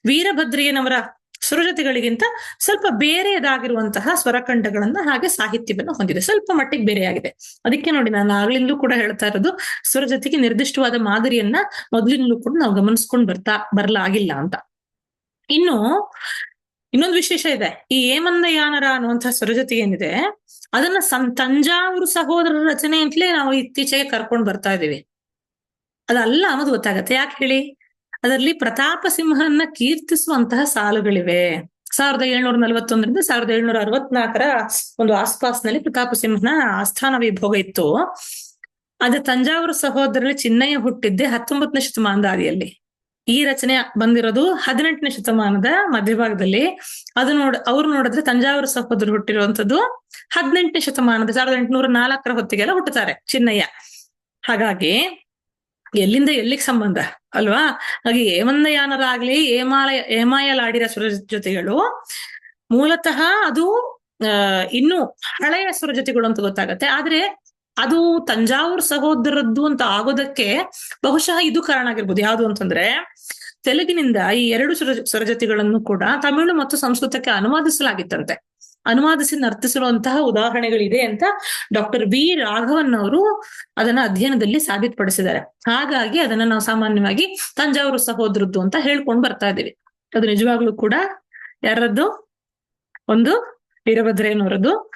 ವೀರಭದ್ರಯ್ಯನವರ ಸ್ವರಜತಿಗಳಿಗಿಂತ ಸ್ವಲ್ಪ ಬೇರೆಯದಾಗಿರುವಂತಹ ಸ್ವರಖಂಡಗಳನ್ನ ಹಾಗೆ ಸಾಹಿತ್ಯವನ್ನ ಹೊಂದಿದೆ. ಸ್ವಲ್ಪ ಮಟ್ಟಿಗೆ ಬೇರೆಯಾಗಿದೆ. ಅದಕ್ಕೆ ನೋಡಿ ನಾನು ಆಗ್ಲಿಂದಲೂ ಕೂಡ ಹೇಳ್ತಾ ಇರೋದು ಸ್ವರಜತಿಗೆ ನಿರ್ದಿಷ್ಟವಾದ ಮಾದರಿಯನ್ನ ಮೊದಲಿನಲ್ಲೂ ಕೂಡ ನಾವು ಗಮನಿಸ್ಕೊಂಡು ಬರ್ತಾ, ಬರಲಾಗಿಲ್ಲ ಅಂತ. ಇನ್ನು ಇನ್ನೊಂದು ವಿಶೇಷ ಇದೆ. ಈ ಹೇಮಂದಯಾನರ ಅನ್ನುವಂತಹ ಸ್ವರಜತಿ ಏನಿದೆ, ಅದನ್ನ ಸಂ ತಂಜಾವೂರು ಸಹೋದರರ ರಚನೆ ಅಂತಲೇ ನಾವು ಇತ್ತೀಚೆಗೆ ಕರ್ಕೊಂಡು ಬರ್ತಾ ಇದೀವಿ ಅದಲ್ಲ ಅನ್ನೋದು ಗೊತ್ತಾಗತ್ತೆ. ಯಾಕೆ ಹೇಳಿ? ಅದರಲ್ಲಿ ಪ್ರತಾಪ ಸಿಂಹನ ಕೀರ್ತಿಸುವಂತಹ ಸಾಲುಗಳಿವೆ. ಸಾವಿರದ ಏಳ್ನೂರ ನಲವತ್ತೊಂದರಿಂದ ಸಾವಿರದ ಏಳ್ನೂರ ಅರವತ್ನಾಲ್ಕರ ಒಂದು ಆಸ್ಪಾಸ್ನಲ್ಲಿ ಪ್ರತಾಪ ಸಿಂಹನ ಆಸ್ಥಾನ ವಿಭೋಗ ಇತ್ತು. ಅದು ತಂಜಾವೂರು ಸಹೋದರಲ್ಲಿ ಚಿನ್ನಯ್ಯ ಹುಟ್ಟಿದ್ದೆ ಹತ್ತೊಂಬತ್ತನೇ ಶತಮಾನದ ಆದಿಯಲ್ಲಿ ಈ ರಚನೆ ಬಂದಿರೋದು ಹದಿನೆಂಟನೇ ಶತಮಾನದ ಮಧ್ಯಭಾಗದಲ್ಲಿ. ಅದು ನೋಡ್, ಅವ್ರು ನೋಡಿದ್ರೆ ತಂಜಾವೂರು ಸಹೋದರು ಹುಟ್ಟಿರುವಂತದ್ದು ಹದಿನೆಂಟನೇ ಶತಮಾನದ ಸಾವಿರದ ಎಂಟುನೂರ ನಾಲ್ಕರ ಹೊತ್ತಿಗೆಲ್ಲ ಹುಟ್ಟುತ್ತಾರೆ ಚಿನ್ನಯ್ಯ. ಹಾಗಾಗಿ ಎಲ್ಲಿಂದ ಎಲ್ಲಿಗೆ ಸಂಬಂಧ ಅಲ್ವಾ? ಹಾಗೆ ಏಮಂದಯಾನರಾಗ್ಲಿ ಏಮಾಲಯ ಏಮಾಯಲಾಡಿರ ಸುರ ಜೊತೆಗಳು. ಮೂಲತಃ ಅದು ಅಹ್ ಇನ್ನು ಹಳೆಯ ಸುರ ಜೊತೆಗಳು ಅಂತ ಗೊತ್ತಾಗತ್ತೆ. ಆದ್ರೆ ಅದು ತಂಜಾವೂರ್ ಸಹೋದರದ್ದು ಅಂತ ಆಗೋದಕ್ಕೆ ಬಹುಶಃ ಇದು ಕಾರಣ ಆಗಿರ್ಬೋದು. ಯಾವುದು ಅಂತಂದ್ರೆ, ತೆಲುಗಿನಿಂದ ಈ ಎರಡು ಸ್ವರ, ಸ್ವರಜತಿಗಳನ್ನು ಕೂಡ ತಮಿಳು ಮತ್ತು ಸಂಸ್ಕೃತಕ್ಕೆ ಅನುವಾದಿಸಲಾಗಿತ್ತಂತೆ. ಅನುವಾದಿಸಿ ನರ್ತಿಸಿರುವಂತಹ ಉದಾಹರಣೆಗಳಿದೆ ಅಂತ ಡಾಕ್ಟರ್ ಬಿ ರಾಘವನ್ ಅವರು ಅದನ್ನ ಅಧ್ಯಯನದಲ್ಲಿ ಸಾಬೀತುಪಡಿಸಿದ್ದಾರೆ. ಹಾಗಾಗಿ ಅದನ್ನ ನಾವು ಸಾಮಾನ್ಯವಾಗಿ ತಂಜಾವೂರು ಸಹೋದರದ್ದು ಅಂತ ಹೇಳ್ಕೊಂಡು ಬರ್ತಾ ಇದ್ದೀವಿ. ಅದು ನಿಜವಾಗ್ಲೂ ಕೂಡ ಯಾರದ್ದು? ಒಂದು ವೀರಭದ್ರಯ್ಯನವರದ್ದು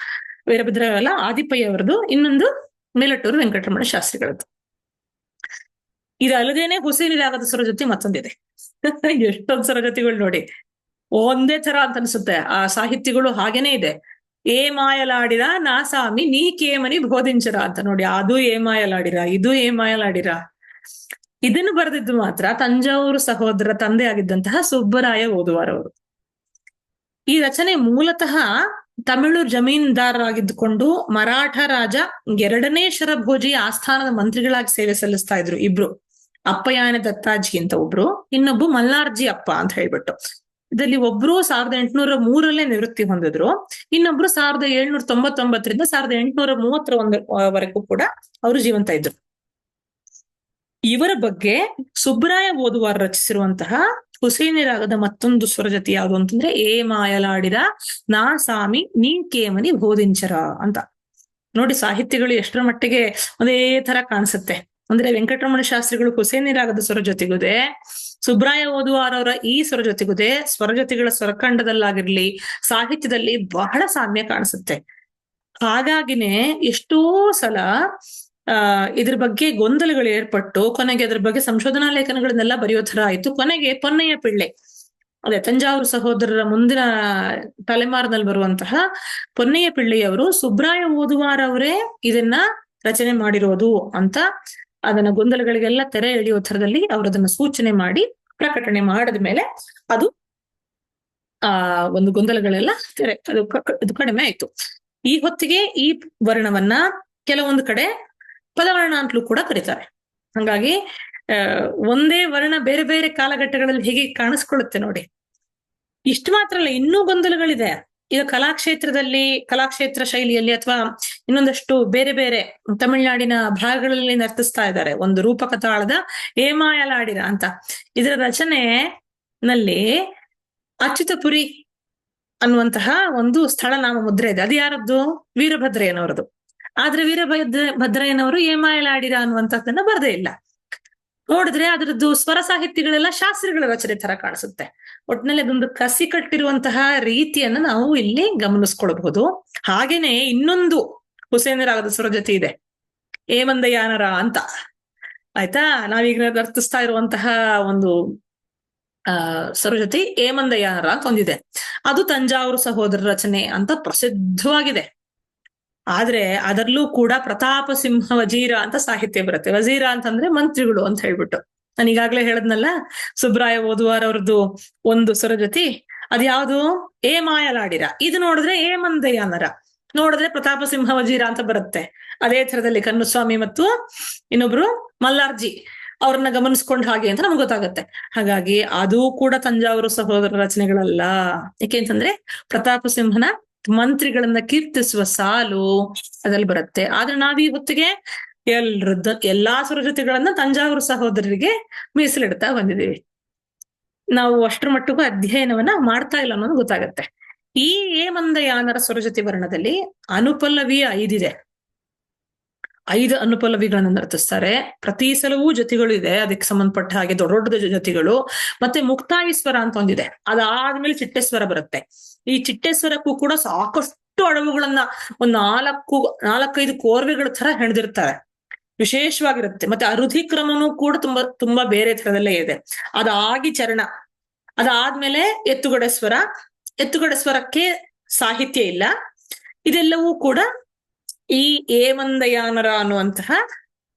ವೀರಭದ್ರಯ್ಯ ಅಲ್ಲ ಆದಿಪಯ್ಯ ಇನ್ನೊಂದು ಮೇಲಟ್ಟೂರು ವೆಂಕಟರಮಣ ಶಾಸ್ತ್ರಿಗಳದ್ದು. ಇದಲ್ಲದೇನೆ ಹುಸೇನಿ ರಾಗದ ಸ್ವರಜತಿ ಮತ್ತೊಂದಿದೆ. ಎಷ್ಟೊಂದು ಸರಗತಿಗಳು ನೋಡಿ. ಒಂದೇ ತರ ಅಂತ ಅನ್ಸುತ್ತೆ ಆ ಸಾಹಿತ್ಯಗಳು ಹಾಗೇನೆ ಇದೆ. ಏ ಮಾಯಲಾಡಿರ ನಾ ಸಾಮಿ ನೀ ಕೇಮನಿ ಬೋಧಿಂಚರ ಅಂತ ನೋಡಿ. ಅದು ಏ ಮಾಯಲಾಡಿರ, ಇದು ಏ ಮಾಯಲಾಡಿರ ಇದನ್ನು ಬರೆದಿದ್ದು ಮಾತ್ರ ತಂಜಾವೂರು ಸಹೋದರ ತಂದೆ ಆಗಿದ್ದಂತಹ ಸುಬ್ಬರಾಯ ಓದುವಾರವರು. ಈ ರಚನೆ ಮೂಲತಃ ತಮಿಳು ಜಮೀನ್ದಾರರಾಗಿದ್ದುಕೊಂಡು ಮರಾಠ ರಾಜ ಎರಡನೇ ಶರಭೋಜಿ ಆಸ್ಥಾನದ ಮಂತ್ರಿಗಳಾಗಿ ಸೇವೆ ಸಲ್ಲಿಸ್ತಾ ಇದ್ರು ಇಬ್ರು. ಅಪ್ಪಯಾನ ದತ್ತಾಜಿ ಅಂತ ಒಬ್ರು ಇನ್ನೊಬ್ಬ ಮಲ್ಲಾರ್ಜಿ ಅಪ್ಪ ಅಂತ ಹೇಳ್ಬಿಟ್ಟು. ಇದರಲ್ಲಿ ಒಬ್ರು ಸಾವಿರದ ಎಂಟುನೂರ ಮೂರಲ್ಲೇ ನಿವೃತ್ತಿ ಹೊಂದಿದ್ರು. ಇನ್ನೊಬ್ರು ಸಾವಿರದ ಏಳ್ನೂರ ತೊಂಬತ್ತೊಂಬತ್ತರಿಂದ ಸಾವಿರದ ಎಂಟುನೂರ ಮೂವತ್ತರ ಒಂದು ವರೆಗೂ ಕೂಡ ಅವರು ಜೀವಂತ ಇದ್ರು. ಇವರ ಬಗ್ಗೆ ಸುಬ್ರಾಯ ಓದುವಾರ ರಚಿಸಿರುವಂತಹ ಹುಸೇನಿ ರಾಗದ ಮತ್ತೊಂದು ಸ್ವರಜತಿ ಯಾವುದು ಅಂತಂದ್ರೆ, ಏ ಮಾಯಲಾಡಿದ ನಾ ಸಾಮಿ ನೀ ಕೇಮನಿ ಬೋಧಿಂಚರ ಅಂತ. ನೋಡಿ ಸಾಹಿತ್ಯಗಳು ಎಷ್ಟರ ಮಟ್ಟಿಗೆ ಒಂದೇ ತರ ಕಾಣಿಸುತ್ತೆ. ಅಂದ್ರೆ ವೆಂಕಟರಮಣ ಶಾಸ್ತ್ರಿಗಳು ಹುಸೇನಿ ರಾಗದ ಸ್ವರ ಜೊತೆಗುದೆ, ಸುಬ್ರಾಯ ಓದುವಾರವರ ಈ ಸ್ವರ ಜೊತೆಗುದೆ ಸ್ವರಜತಿಗಳ ಸ್ವರಖಂಡದಲ್ಲಾಗಿರ್ಲಿ, ಸಾಹಿತ್ಯದಲ್ಲಿ ಬಹಳ ಸಾಮ್ಯ ಕಾಣಿಸುತ್ತೆ. ಹಾಗಾಗಿನೇ ಎಷ್ಟೋ ಸಲ ಇದ್ರ ಬಗ್ಗೆ ಗೊಂದಲಗಳು ಏರ್ಪಟ್ಟು, ಕೊನೆಗೆ ಅದ್ರ ಬಗ್ಗೆ ಸಂಶೋಧನಾ ಲೇಖನಗಳನ್ನೆಲ್ಲ ಬರೆಯೋ ತರ ಆಯ್ತು. ಕೊನೆಗೆ ಪೊನ್ನಯ್ಯ ಪಿಳ್ಳೆ. ಅದೇ ತಂಜಾವೂರು ಸಹೋದರರ ಮುಂದಿನ ತಲೆಮಾರಿನಲ್ಲಿ ಬರುವಂತಹ ಪೊನ್ನಯ್ಯ ಪಿಳ್ಳೆಯವರು ಸುಬ್ರಾಯ ಓದುವಾರವರೇ ಇದನ್ನ ರಚನೆ ಮಾಡಿರೋದು ಅಂತ ಅದನ್ನ ಗೊಂದಲಗಳಿಗೆಲ್ಲ ತೆರೆ ಎಳೆಯೋ ಥರದಲ್ಲಿ ಅವರು ಅದನ್ನ ಸೂಚನೆ ಮಾಡಿ ಪ್ರಕಟಣೆ ಮಾಡಿದ ಮೇಲೆ ಅದು, ಆ, ಒಂದು ಗೊಂದಲಗಳೆಲ್ಲ ತೆರೆ. ಅದು ಕಡಿಮೆ ಆಯ್ತು. ಈ ಹೊತ್ತಿಗೆ ಈ ವರ್ಣವನ್ನ ಕೆಲವೊಂದು ಕಡೆ ಪದವರ್ಣ ಅಂತಲೂ ಕೂಡ ಕರೀತಾರೆ. ಹಂಗಾಗಿ ಒಂದೇ ವರ್ಣ ಬೇರೆ ಬೇರೆ ಕಾಲಘಟ್ಟಗಳಲ್ಲಿ ಹೇಗೆ ಕಾಣಿಸ್ಕೊಳ್ಳುತ್ತೆ ನೋಡಿ. ಇಷ್ಟು ಮಾತ್ರ ಅಲ್ಲ, ಇನ್ನೂ ಗೊಂದಲಗಳಿದೆ. ಈಗ ಕಲಾಕ್ಷೇತ್ರದಲ್ಲಿ, ಕಲಾಕ್ಷೇತ್ರ ಶೈಲಿಯಲ್ಲಿ ಅಥವಾ ಇನ್ನೊಂದಷ್ಟು ಬೇರೆ ಬೇರೆ ತಮಿಳುನಾಡಿನ ಭಾಗಗಳಲ್ಲಿ ನರ್ತಿಸ್ತಾ ಇದ್ದಾರೆ. ಒಂದು ರೂಪಕತಾಳದ ಏಮಾಯಲಾಡಿರ ಅಂತ. ಇದರ ರಚನೆ ನಲ್ಲಿ ಅಚ್ಯುತಪುರಿ ಅನ್ನುವಂತಹ ಒಂದು ಸ್ಥಳ ನಾಮ ಮುದ್ರೆ ಇದೆ. ಅದು ಯಾರದ್ದು? ವೀರಭದ್ರಯ್ಯನವರದು ಆದ್ರೆ ವೀರಭದ್ರ, ಭದ್ರಯ್ಯನವರು ಏಮಾಯಲಾಡಿರ ಅನ್ನುವಂಥದ್ದನ್ನ ಬರದೇ ಇಲ್ಲ. ನೋಡಿದ್ರೆ ಅದರದ್ದು ಸ್ವರ ಸಾಹಿತ್ಯಗಳೆಲ್ಲ ಶಾಸ್ತ್ರಿಗಳ ರಚನೆ ತರ ಕಾಣಿಸುತ್ತೆ. ಒಟ್ಟಿನಲ್ಲಿ ಅದೊಂದು ಕಸಿ ಕಟ್ಟಿರುವಂತಹ ರೀತಿಯನ್ನ ನಾವು ಇಲ್ಲಿ ಗಮನಿಸ್ಕೊಳ್ಬಹುದು. ಹಾಗೇನೆ ಇನ್ನೊಂದು ಹುಸೇನ ರಾಗದ ಜೊತೆ ಇದೆ. ಏಮಂದಯಾನರ ಅಂತ. ಆಯ್ತಾ? ನಾವೀಗ ನರ್ತಿಸ್ತಾ ಇರುವಂತಹ ಒಂದು, ಆ ಸರಜತಿ ಏಮಂದಯಾನರ ಅಂತ ಒಂದಿದೆ. ಅದು ತಂಜಾವೂರು ಸಹೋದರ ರಚನೆ ಅಂತ ಪ್ರಸಿದ್ಧವಾಗಿದೆ. ಆದ್ರೆ ಅದರಲ್ಲೂ ಕೂಡ ಪ್ರತಾಪ ಸಿಂಹ ವಜೀರ ಅಂತ ಸಾಹಿತ್ಯ ಬರುತ್ತೆ. ವಜೀರ ಅಂತಂದ್ರೆ ಮಂತ್ರಿಗಳು ಅಂತ ಹೇಳ್ಬಿಟ್ಟು. ನಾನು ಈಗಾಗ್ಲೇ ಹೇಳದ್ನಲ್ಲ, ಸುಬ್ರಾಯ ಓದುವಾರ ಅವ್ರದ್ದು ಒಂದು ಸ್ವರಜತಿ ಅದ್ಯಾವುದು ಏ ಮಾಯಲಾಡಿರ. ಇದು ನೋಡಿದ್ರೆ ಏ ಮಂದಯ್ಯನರ. ನೋಡಿದ್ರೆ ಪ್ರತಾಪ ಸಿಂಹ ವಜೀರ ಅಂತ ಬರುತ್ತೆ. ಅದೇ ತರದಲ್ಲಿ ಕನ್ನುಸ್ವಾಮಿ ಮತ್ತು ಇನ್ನೊಬ್ರು ಮಲ್ಲಾರ್ಜಿ ಅವ್ರನ್ನ ಗಮನಿಸ್ಕೊಂಡ್ ಹಾಗೆ ಅಂತ ನಮ್ಗೆ ಗೊತ್ತಾಗುತ್ತೆ. ಹಾಗಾಗಿ ಅದು ಕೂಡ ತಂಜಾವೂರು ಸಹೋದರ ರಚನೆಗಳಲ್ಲ. ಯಾಕೆ ಅಂತಂದ್ರೆ ಪ್ರತಾಪ ಸಿಂಹನ ಮಂತ್ರಿಗಳನ್ನ ಕೀರ್ತಿಸುವ ಸಾಲು ಅದ್ರಲ್ಲಿ ಬರುತ್ತೆ. ಆದ್ರೆ ನಾವ್ ಈ ಹೊತ್ತಿಗೆ ಎಲ್ರದ್ದ ಎಲ್ಲಾ ಸ್ವರಜತಿಗಳನ್ನ ತಂಜಾವೂರು ಸಹೋದರರಿಗೆ ಮೀಸಲಿಡ್ತಾ ಬಂದಿದ್ದೀವಿ. ನಾವು ಅಷ್ಟರ ಮಟ್ಟಿಗೂ ಅಧ್ಯಯನವನ್ನ ಮಾಡ್ತಾ ಇಲ್ಲ ಅನ್ನೋದು ಗೊತ್ತಾಗತ್ತೆ. ಈ ಏಮಂದಯಾನರ ಸ್ವರಜತಿ ವರ್ಣದಲ್ಲಿ ಅನುಪಲ್ಲವಿ ಐದಿದೆ. ಐದು ಅನುಪಲ್ಲವಿಗಳನ್ನ ನರ್ತಿಸ್ತಾರೆ. ಪ್ರತಿ ಸಲವೂ ಜೊತೆಗಳು ಇದೆ. ಅದಕ್ಕೆ ಸಂಬಂಧಪಟ್ಟ ಹಾಗೆ ದೊಡ್ಡ ದೊಡ್ಡ ಜೊತೆಗಳು. ಮತ್ತೆ ಮುಕ್ತಾಯಿ ಸ್ವರ ಅಂತ ಒಂದಿದೆ. ಅದಾದ್ಮೇಲೆ ಚಿಟ್ಟೆಸ್ವರ ಬರುತ್ತೆ. ಈ ಚಿಟ್ಟೇಶ್ವರಕ್ಕೂ ಕೂಡ ಸಾಕಷ್ಟು ಅಡವುಗಳನ್ನ ಒಂದ್ ನಾಲ್ಕು, ನಾಲ್ಕೈದು ಕೋರ್ವೆಗಳ ತರ ಹೆಣೆದಿರ್ತಾರೆ. ವಿಶೇಷವಾಗಿರುತ್ತೆ. ಮತ್ತೆ ಅರುಧಿ ಕ್ರಮನೂ ಕೂಡ ತುಂಬಾ ತುಂಬಾ ಬೇರೆ ತರದಲ್ಲೇ ಇದೆ. ಅದಾಗಿ ಚರಣ. ಅದಾದ್ಮೇಲೆ ಎತ್ತುಗಡೆ ಸ್ವರ ಎತ್ತುಗಡೆ ಸ್ವರಕ್ಕೆ ಸಾಹಿತ್ಯ ಇಲ್ಲ. ಇದೆಲ್ಲವೂ ಕೂಡ ಈ ಏಮಂದಯಾನರ ಅನ್ನುವಂತಹ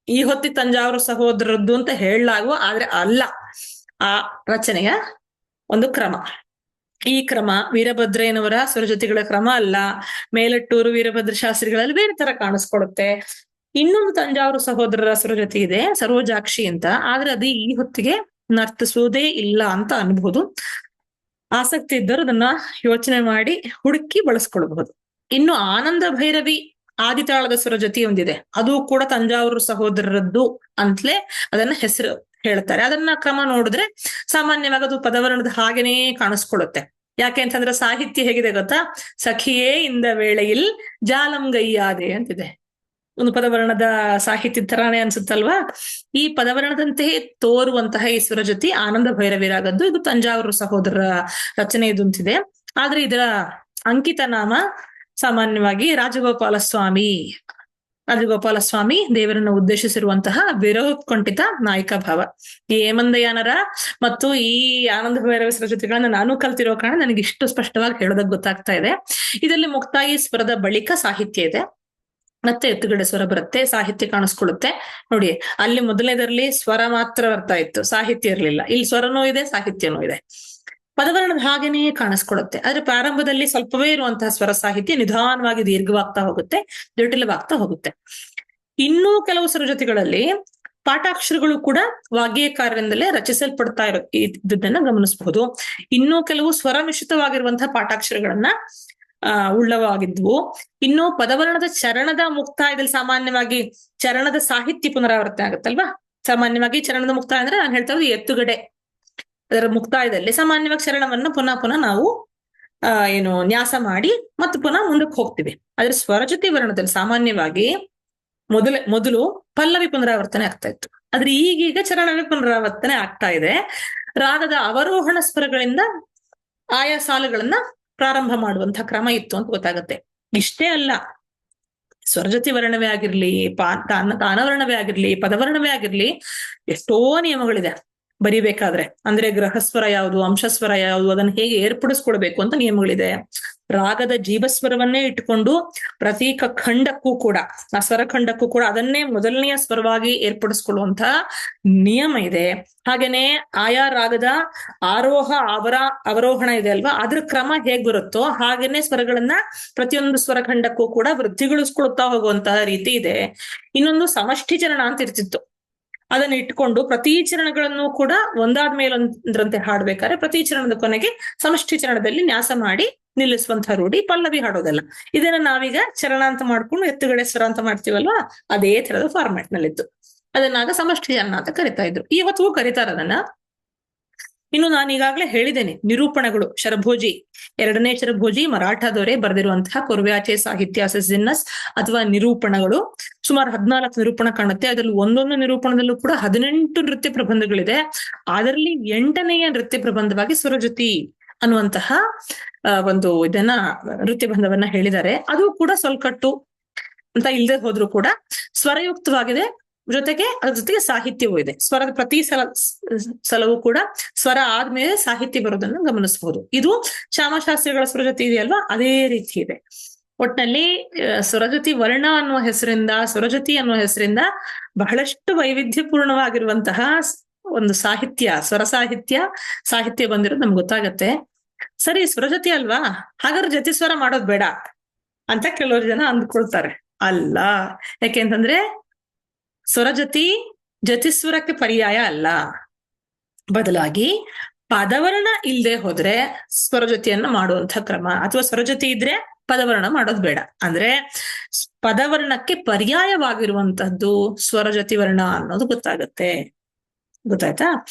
ಈ ಹೊತ್ತಿ ತಂಜಾವೂರು ಸಹೋದರದ್ದು ಅಂತ ಹೇಳಲಾಗುವ, ಆದ್ರೆ ಅಲ್ಲ. ಆ ರಚನೆಯ ಒಂದು ಕ್ರಮ. ಈ ಕ್ರಮ ವೀರಭದ್ರಯ್ಯನವರ ಸ್ವರಜತಿಗಳ ಕ್ರಮ ಅಲ್ಲ. ಮೇಲಟ್ಟೂರು ವೀರಭದ್ರ ಶಾಸ್ತ್ರಿಗಳಲ್ಲಿ ಬೇರೆ ತರ ಕಾಣಿಸ್ಕೊಡುತ್ತೆ. ಇನ್ನೊಂದು ತಂಜಾವೂರು ಸಹೋದರರ ಸ್ವರಜತಿ ಇದೆ ಸರೋಜಾಕ್ಷಿ ಅಂತ. ಆದ್ರೆ ಅದು ಈ ಹೊತ್ತಿಗೆ ನರ್ತಿಸುವುದೇ ಇಲ್ಲ ಅಂತ ಅನ್ಬಹುದು ಆಸಕ್ತಿ ಇದ್ದರು ಅದನ್ನ ಯೋಚನೆ ಮಾಡಿ ಹುಡುಕಿ ಬಳಸ್ಕೊಳ್ಬಹುದು. ಇನ್ನು ಆನಂದ ಭೈರವಿ ಆದಿತಾಳದ ಸ್ವರಜತಿ ಒಂದಿದೆ. ಅದು ಕೂಡ ತಂಜಾವೂರು ಸಹೋದರರದ್ದು ಅಂತಲೇ ಅದನ್ನ ಹೆಸರು ಹೇಳ್ತಾರೆ. ಅದನ್ನ ಕ್ರಮ ನೋಡಿದ್ರೆ ಸಾಮಾನ್ಯವಾಗಿ ಅದು ಪದವರ್ಣದ ಹಾಗೇನೇ ಕಾಣಿಸ್ಕೊಳ್ಳುತ್ತೆ. ಯಾಕೆ ಅಂತಂದ್ರೆ ಸಾಹಿತ್ಯ ಹೇಗಿದೆ ಗೊತ್ತಾ? ಸಖಿಯೇ ಇಂದ ವೇಳೆಯಿಲ್ ಜಾಲಂಗಯ್ಯಾದೆ ಅಂತಿದೆ. ಒಂದು ಪದವರ್ಣದ ಸಾಹಿತ್ಯದ ತರಾನೇ ಅನ್ಸುತ್ತಲ್ವಾ? ಈ ಪದವರ್ಣದಂತೆಯೇ ತೋರುವಂತಹ ಈ ಸ್ವರಜತಿ ಆನಂದ ಭೈರವಿರಾಗದ್ದು. ಇದು ತಂಜಾವೂರು ಸಹೋದರ ರಚನೆ ಇದು ಅಂತಿದೆ ಆದ್ರೆ ಇದರ ಅಂಕಿತ ನಾಮ ಸಾಮಾನ್ಯವಾಗಿ ರಾಜಗೋಪಾಲ ಸ್ವಾಮಿ ರಾಜಗೋಪಾಲ ಸ್ವಾಮಿ ದೇವರನ್ನು ಉದ್ದೇಶಿಸಿರುವಂತಹ ವಿರೋತ್ಕೊಂಟಿತ ನಾಯಕ ಭಾವ. ಈ ಹೇಮಂದಯ್ಯನರ ಮತ್ತು ಈ ಆನಂದ ಭೈರವ ಜೊತೆಗಳನ್ನ ನಾನು ಕಲ್ತಿರೋ ಕಾರಣ ನನಗೆ ಇಷ್ಟು ಸ್ಪಷ್ಟವಾಗಿ ಹೇಳೋದಕ್ಕೆ ಗೊತ್ತಾಗ್ತಾ ಇದೆ. ಇದರಲ್ಲಿ ಮುಕ್ತಾಯಿ ಸ್ವರದ ಬಳಿಕ ಸಾಹಿತ್ಯ ಇದೆ. ಮತ್ತೆ ಎತ್ತುಗಡೆ ಸ್ವರ ಬರುತ್ತೆ, ಸಾಹಿತ್ಯ ಕಾಣಿಸ್ಕೊಳ್ಳುತ್ತೆ. ನೋಡಿ, ಅಲ್ಲಿ ಮೊದಲನೇದರಲ್ಲಿ ಸ್ವರ ಮಾತ್ರ ಬರ್ತಾ ಇತ್ತು, ಸಾಹಿತ್ಯ ಇರಲಿಲ್ಲ. ಇಲ್ಲಿ ಸ್ವರನೂ ಇದೆ, ಸಾಹಿತ್ಯನೂ ಇದೆ. ಪದವರ್ಣದ ಹಾಗೆಯೇ ಕಾಣಿಸ್ಕೊಡುತ್ತೆ. ಆದ್ರೆ ಪ್ರಾರಂಭದಲ್ಲಿ ಸ್ವಲ್ಪವೇ ಇರುವಂತಹ ಸ್ವರ ಸಾಹಿತ್ಯ ನಿಧಾನವಾಗಿ ದೀರ್ಘವಾಗ್ತಾ ಹೋಗುತ್ತೆ, ಜಟಿಲವಾಗ್ತಾ ಹೋಗುತ್ತೆ. ಇನ್ನೂ ಕೆಲವು ಸ್ವರಜತಿಗಳಲ್ಲಿ ಪಾಠಾಕ್ಷರಗಳು ಕೂಡ ವಾಗ್ಯಕಾರರಿಂದಲೇ ರಚಿಸಲ್ಪಡ್ತಾ ಇರೋ ಗಮನಿಸಬಹುದು. ಇನ್ನೂ ಕೆಲವು ಸ್ವರ ಮಿಶ್ರಿತವಾಗಿರುವಂತಹ ಪಾಠಾಕ್ಷರಗಳನ್ನ, ಆ ಉಳ್ಳವಾಗಿದ್ವು ಇನ್ನು ಪದವರ್ಣದ ಚರಣದ ಮುಕ್ತಾಯದಲ್ಲಿ ಸಾಮಾನ್ಯವಾಗಿ ಚರಣದ ಸಾಹಿತ್ಯ ಪುನರಾವರ್ತನೆ ಆಗುತ್ತಲ್ವಾ? ಸಾಮಾನ್ಯವಾಗಿ ಚರಣದ ಮುಕ್ತಾಯ ಅಂದ್ರೆ ನಾನು ಹೇಳ್ತಾ ಇರೋದು ಎತ್ತುಗಡೆ. ಅದರ ಮುಕ್ತಾಯದಲ್ಲಿ ಸಾಮಾನ್ಯವಾಗಿ ಶರಣವನ್ನ ಪುನಃ ಪುನಃ ನಾವು ಏನು ನ್ಯಾಸ ಮಾಡಿ ಮತ್ತು ಪುನಃ ಮುಂದಕ್ಕೆ ಹೋಗ್ತೀವಿ. ಆದ್ರೆ ಸ್ವರಜತಿ ವರ್ಣದಲ್ಲಿ ಸಾಮಾನ್ಯವಾಗಿ ಮೊದಲ, ಮೊದಲು ಪಲ್ಲವಿ ಪುನರಾವರ್ತನೆ ಆಗ್ತಾ ಇತ್ತು. ಆದ್ರೆ ಈಗೀಗ ಚರಣವೇ ಪುನರಾವರ್ತನೆ ಆಗ್ತಾ ಇದೆ. ರಾಗದ ಅವರೋಹಣ ಸ್ವರಗಳಿಂದ ಆಯಾ ಸಾಲುಗಳನ್ನ ಪ್ರಾರಂಭ ಮಾಡುವಂತಹ ಕ್ರಮ ಇತ್ತು ಅಂತ ಗೊತ್ತಾಗತ್ತೆ. ಇಷ್ಟೇ ಅಲ್ಲ ಸ್ವರಜತಿ ವರ್ಣವೇ ಆಗಿರ್ಲಿ, ಪಾ, ತಾನ, ತಾನವರ್ಣವೇ ಆಗಿರ್ಲಿ, ಪದವರ್ಣವೇ ಆಗಿರ್ಲಿ, ಎಷ್ಟೋ ನಿಯಮಗಳಿದೆ. ಬರಿಬೇಕಾದ್ರೆ. ಅಂದ್ರೆ ಗ್ರಹಸ್ವರ ಯಾವುದು ಅಂಶಸ್ವರ ಯಾವುದು, ಅದನ್ನ ಹೇಗೆ ಏರ್ಪಡಿಸ್ಕೊಳ್ಬೇಕು ಅಂತ ನಿಯಮಗಳಿದೆ. ರಾಗದ ಜೀವಸ್ವರವನ್ನೇ ಇಟ್ಕೊಂಡು ಪ್ರತೀಕ ಖಂಡಕ್ಕೂ ಕೂಡ, ಆ ಸ್ವರಖಂಡಕ್ಕೂ ಕೂಡ ಅದನ್ನೇ ಮೊದಲನೆಯ ಸ್ವರವಾಗಿ ಏರ್ಪಡಿಸ್ಕೊಳ್ಳುವಂತ ನಿಯಮ ಇದೆ. ಹಾಗೇನೆ ಆಯಾ ರಾಗದ ಆರೋಹ, ಅವರ ಅವರೋಹಣ ಇದೆ ಅಲ್ವಾ? ಅದ್ರ ಕ್ರಮ ಹೇಗ್ ಬರುತ್ತೋ ಹಾಗೇನೆ ಸ್ವರಗಳನ್ನ ಪ್ರತಿಯೊಂದು ಸ್ವರಖಂಡಕ್ಕೂ ಕೂಡ ವೃದ್ಧಿಗೊಳಿಸ್ಕೊಳ್ತಾ ಹೋಗುವಂತಹ ರೀತಿ ಇದೆ. ಇನ್ನೊಂದು ಸಮಷ್ಟಿ ಚರಣ ಅಂತ ಇರ್ತಿತ್ತು. ಅದನ್ನ ಇಟ್ಕೊಂಡು ಪ್ರತಿ ಚರಣಗಳನ್ನು ಕೂಡ ಒಂದಾದ ಮೇಲೊಂದ್ರಂತೆ ಹಾಡ್ಬೇಕಾದ್ರೆ ಪ್ರತಿ ಚರಣದ ಕೊನೆಗೆ ಸಮಷ್ಟಿ ಚರಣದಲ್ಲಿ ನ್ಯಾಸ ಮಾಡಿ ನಿಲ್ಲಿಸುವಂತಹ ರೂಢಿ ಪಲ್ಲವಿ ಹಾಡೋದಲ್ಲ. ಇದನ್ನ ನಾವೀಗ ಚರಣ ಅಂತ ಮಾಡ್ಕೊಂಡು ಎತ್ತುಗಡೆ ಸ್ವರ ಅಂತ ಮಾಡ್ತೀವಲ್ವಾ? ಅದೇ ತರದ ಫಾರ್ಮ್ಯಾಟ್ ನಲ್ಲಿತ್ತು. ಅದನ್ನಾಗ ಸಮಷ್ಟಿ ಚರಣ ಅಂತ ಕರಿತಾ ಇದ್ರು. ಇವತ್ತಿಗೂ ಕರಿತಾರ ಅದನ್ನ ಇನ್ನು ನಾನು ಈಗಾಗಲೇ ಹೇಳಿದ್ದೇನೆ, ನಿರೂಪಣೆಗಳು, ಶರಭೋಜಿ, ಎರಡನೇ ಶರಭೋಜಿ, ಮರಾಠದವರೇ ಬರೆದಿರುವಂತಹ ಕೊರ್ವ್ಯಾಚೆ ಸಾಹಿತ್ಯ ಸೆಸ್ಸಿನ್ನಸ್ ಅಥವಾ ನಿರೂಪಣಗಳು. ಸುಮಾರು ಹದಿನಾಲ್ಕು ನಿರೂಪಣ ಕಾಣುತ್ತೆ, ಅದರಲ್ಲಿ ಒಂದೊಂದು ನಿರೂಪಣದಲ್ಲೂ ಕೂಡ ಹದಿನೆಂಟು ನೃತ್ಯ ಪ್ರಬಂಧಗಳಿದೆ. ಅದರಲ್ಲಿ ಎಂಟನೆಯ ನೃತ್ಯ ಪ್ರಬಂಧವಾಗಿ ಸ್ವರಜತಿ ಅನ್ನುವಂತಹ ಒಂದು ಇದನ್ನ, ನೃತ್ಯ ಬಂಧವನ್ನ ಹೇಳಿದ್ದಾರೆ. ಅದು ಕೂಡ ಸ್ವಲ್ಪಟ್ಟು ಅಂತ ಇಲ್ಲದೆ ಹೋದ್ರು ಕೂಡ ಸ್ವರಯುಕ್ತವಾಗಿದೆ. ಜೊತೆಗೆ ಅದ್ರ ಜೊತೆಗೆ ಸಾಹಿತ್ಯವೂ ಇದೆ. ಸ್ವರದ ಪ್ರತಿ ಸಲ, ಸಲವೂ ಕೂಡ ಸ್ವರ ಆದ್ಮೇಲೆ ಸಾಹಿತ್ಯ ಬರೋದನ್ನು ಗಮನಿಸಬಹುದು. ಇದು ಶ್ಯಾಮಶಾಸ್ತ್ರಿಗಳ ಸ್ವರಜತಿ ಇದೆಯಲ್ವಾ? ಅದೇ ರೀತಿ ಇದೆ. ಒಟ್ನಲ್ಲಿ ಸ್ವರಜತಿ ವರ್ಣ ಅನ್ನುವ ಹೆಸರಿಂದ ಸ್ವರಜತಿ ಅನ್ನುವ ಹೆಸರಿಂದ ಬಹಳಷ್ಟು ವೈವಿಧ್ಯಪೂರ್ಣವಾಗಿರುವಂತಹ ಒಂದು ಸಾಹಿತ್ಯ, ಸ್ವರ ಸಾಹಿತ್ಯ ಸಾಹಿತ್ಯ ಬಂದಿರೋದು ನಮ್ಗೆ ಗೊತ್ತಾಗತ್ತೆ. ಸರಿ ಸ್ವರಜತಿ ಅಲ್ವಾ? ಹಾಗಾದ್ರೆ ಜತಿ ಸ್ವರ ಮಾಡೋದ್ ಬೇಡ ಅಂತ ಕೆಲವರು ಜನ ಅಂದ್ಕೊಳ್ತಾರೆ. ಅಲ್ಲ ಯಾಕೆಂತಂದ್ರೆ ಸ್ವರಜತಿ ಜತಿಸ್ವರಕ್ಕೆ ಪರ್ಯಾಯ ಅಲ್ಲ. ಬದಲಾಗಿ ಪದವರ್ಣ ಇಲ್ಲದೆ ಹೋದ್ರೆ ಸ್ವರಜತಿಯನ್ನ ಮಾಡುವಂತ ಕ್ರಮ. ಅಥವಾ ಸ್ವರಜತಿ ಇದ್ರೆ ಪದವರ್ಣ ಮಾಡೋದು ಬೇಡ. ಅಂದ್ರೆ ಪದವರ್ಣಕ್ಕೆ ಪರ್ಯಾಯವಾಗಿರುವಂತದ್ದು ಸ್ವರಜತಿ ವರ್ಣ ಅನ್ನೋದು ಗೊತ್ತಾಗತ್ತೆ. ಗೊತ್ತಾಯ್ತಾ?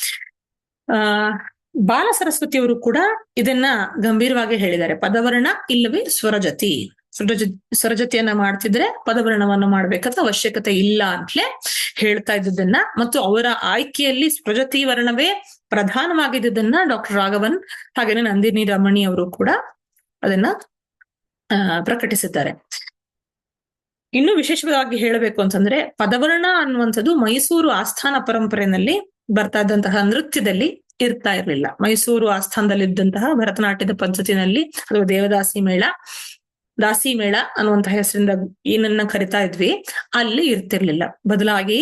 ಆ, ಬಾಲ ಸರಸ್ವತಿಯವರು ಕೂಡ ಇದನ್ನ ಗಂಭೀರವಾಗಿ ಹೇಳಿದ್ದಾರೆ. ಪದವರ್ಣ ಇಲ್ಲವೇ ಸ್ವರಜತಿ ಸ್ವರಜ ಸ್ವರಜತಿಯನ್ನ ಮಾಡ್ತಿದ್ರೆ ಪದವರ್ಣವನ್ನ ಮಾಡ್ಬೇಕಂತ ಅವಶ್ಯಕತೆ ಇಲ್ಲ ಅಂತಲೇ ಹೇಳ್ತಾ ಇದ್ದದನ್ನ ಮತ್ತು ಅವರ ಆಯ್ಕೆಯಲ್ಲಿ ಸ್ವರಜತಿ ವರ್ಣವೇ ಪ್ರಧಾನವಾಗಿದ್ದದನ್ನ ಡಾಕ್ಟರ್ ರಾಘವನ್ ಹಾಗೇನೆ ನಂದಿನಿ ರಮಣಿ ಅವರು ಕೂಡ ಅದನ್ನ ಪ್ರಕಟಿಸಿದ್ದಾರೆ. ಇನ್ನು ವಿಶೇಷವಾಗಿ ಹೇಳಬೇಕು ಅಂತಂದ್ರೆ ಪದವರ್ಣ ಅನ್ನುವಂಥದ್ದು ಮೈಸೂರು ಆಸ್ಥಾನ ಪರಂಪರೆಯಲ್ಲಿ ಬರ್ತಾ ಇದ್ದಂತಹ ನೃತ್ಯದಲ್ಲಿ ಇರ್ತಾ ಇರ್ಲಿಲ್ಲ. ಮೈಸೂರು ಆಸ್ಥಾನದಲ್ಲಿ ಇದ್ದಂತಹ ಭರತನಾಟ್ಯದ ಪದ್ಧತಿನಲ್ಲಿ ಅಥವಾ ದೇವದಾಸಿ ಮೇಳ. ದಾಸಿ ಮೇಳ ಅನ್ನುವಂತಹ ಹೆಸರಿಂದ ಏನನ್ನ ಕರಿತಾ ಇದ್ವಿ, ಅಲ್ಲಿ ಇರ್ತಿರ್ಲಿಲ್ಲ. ಬದಲಾಗಿ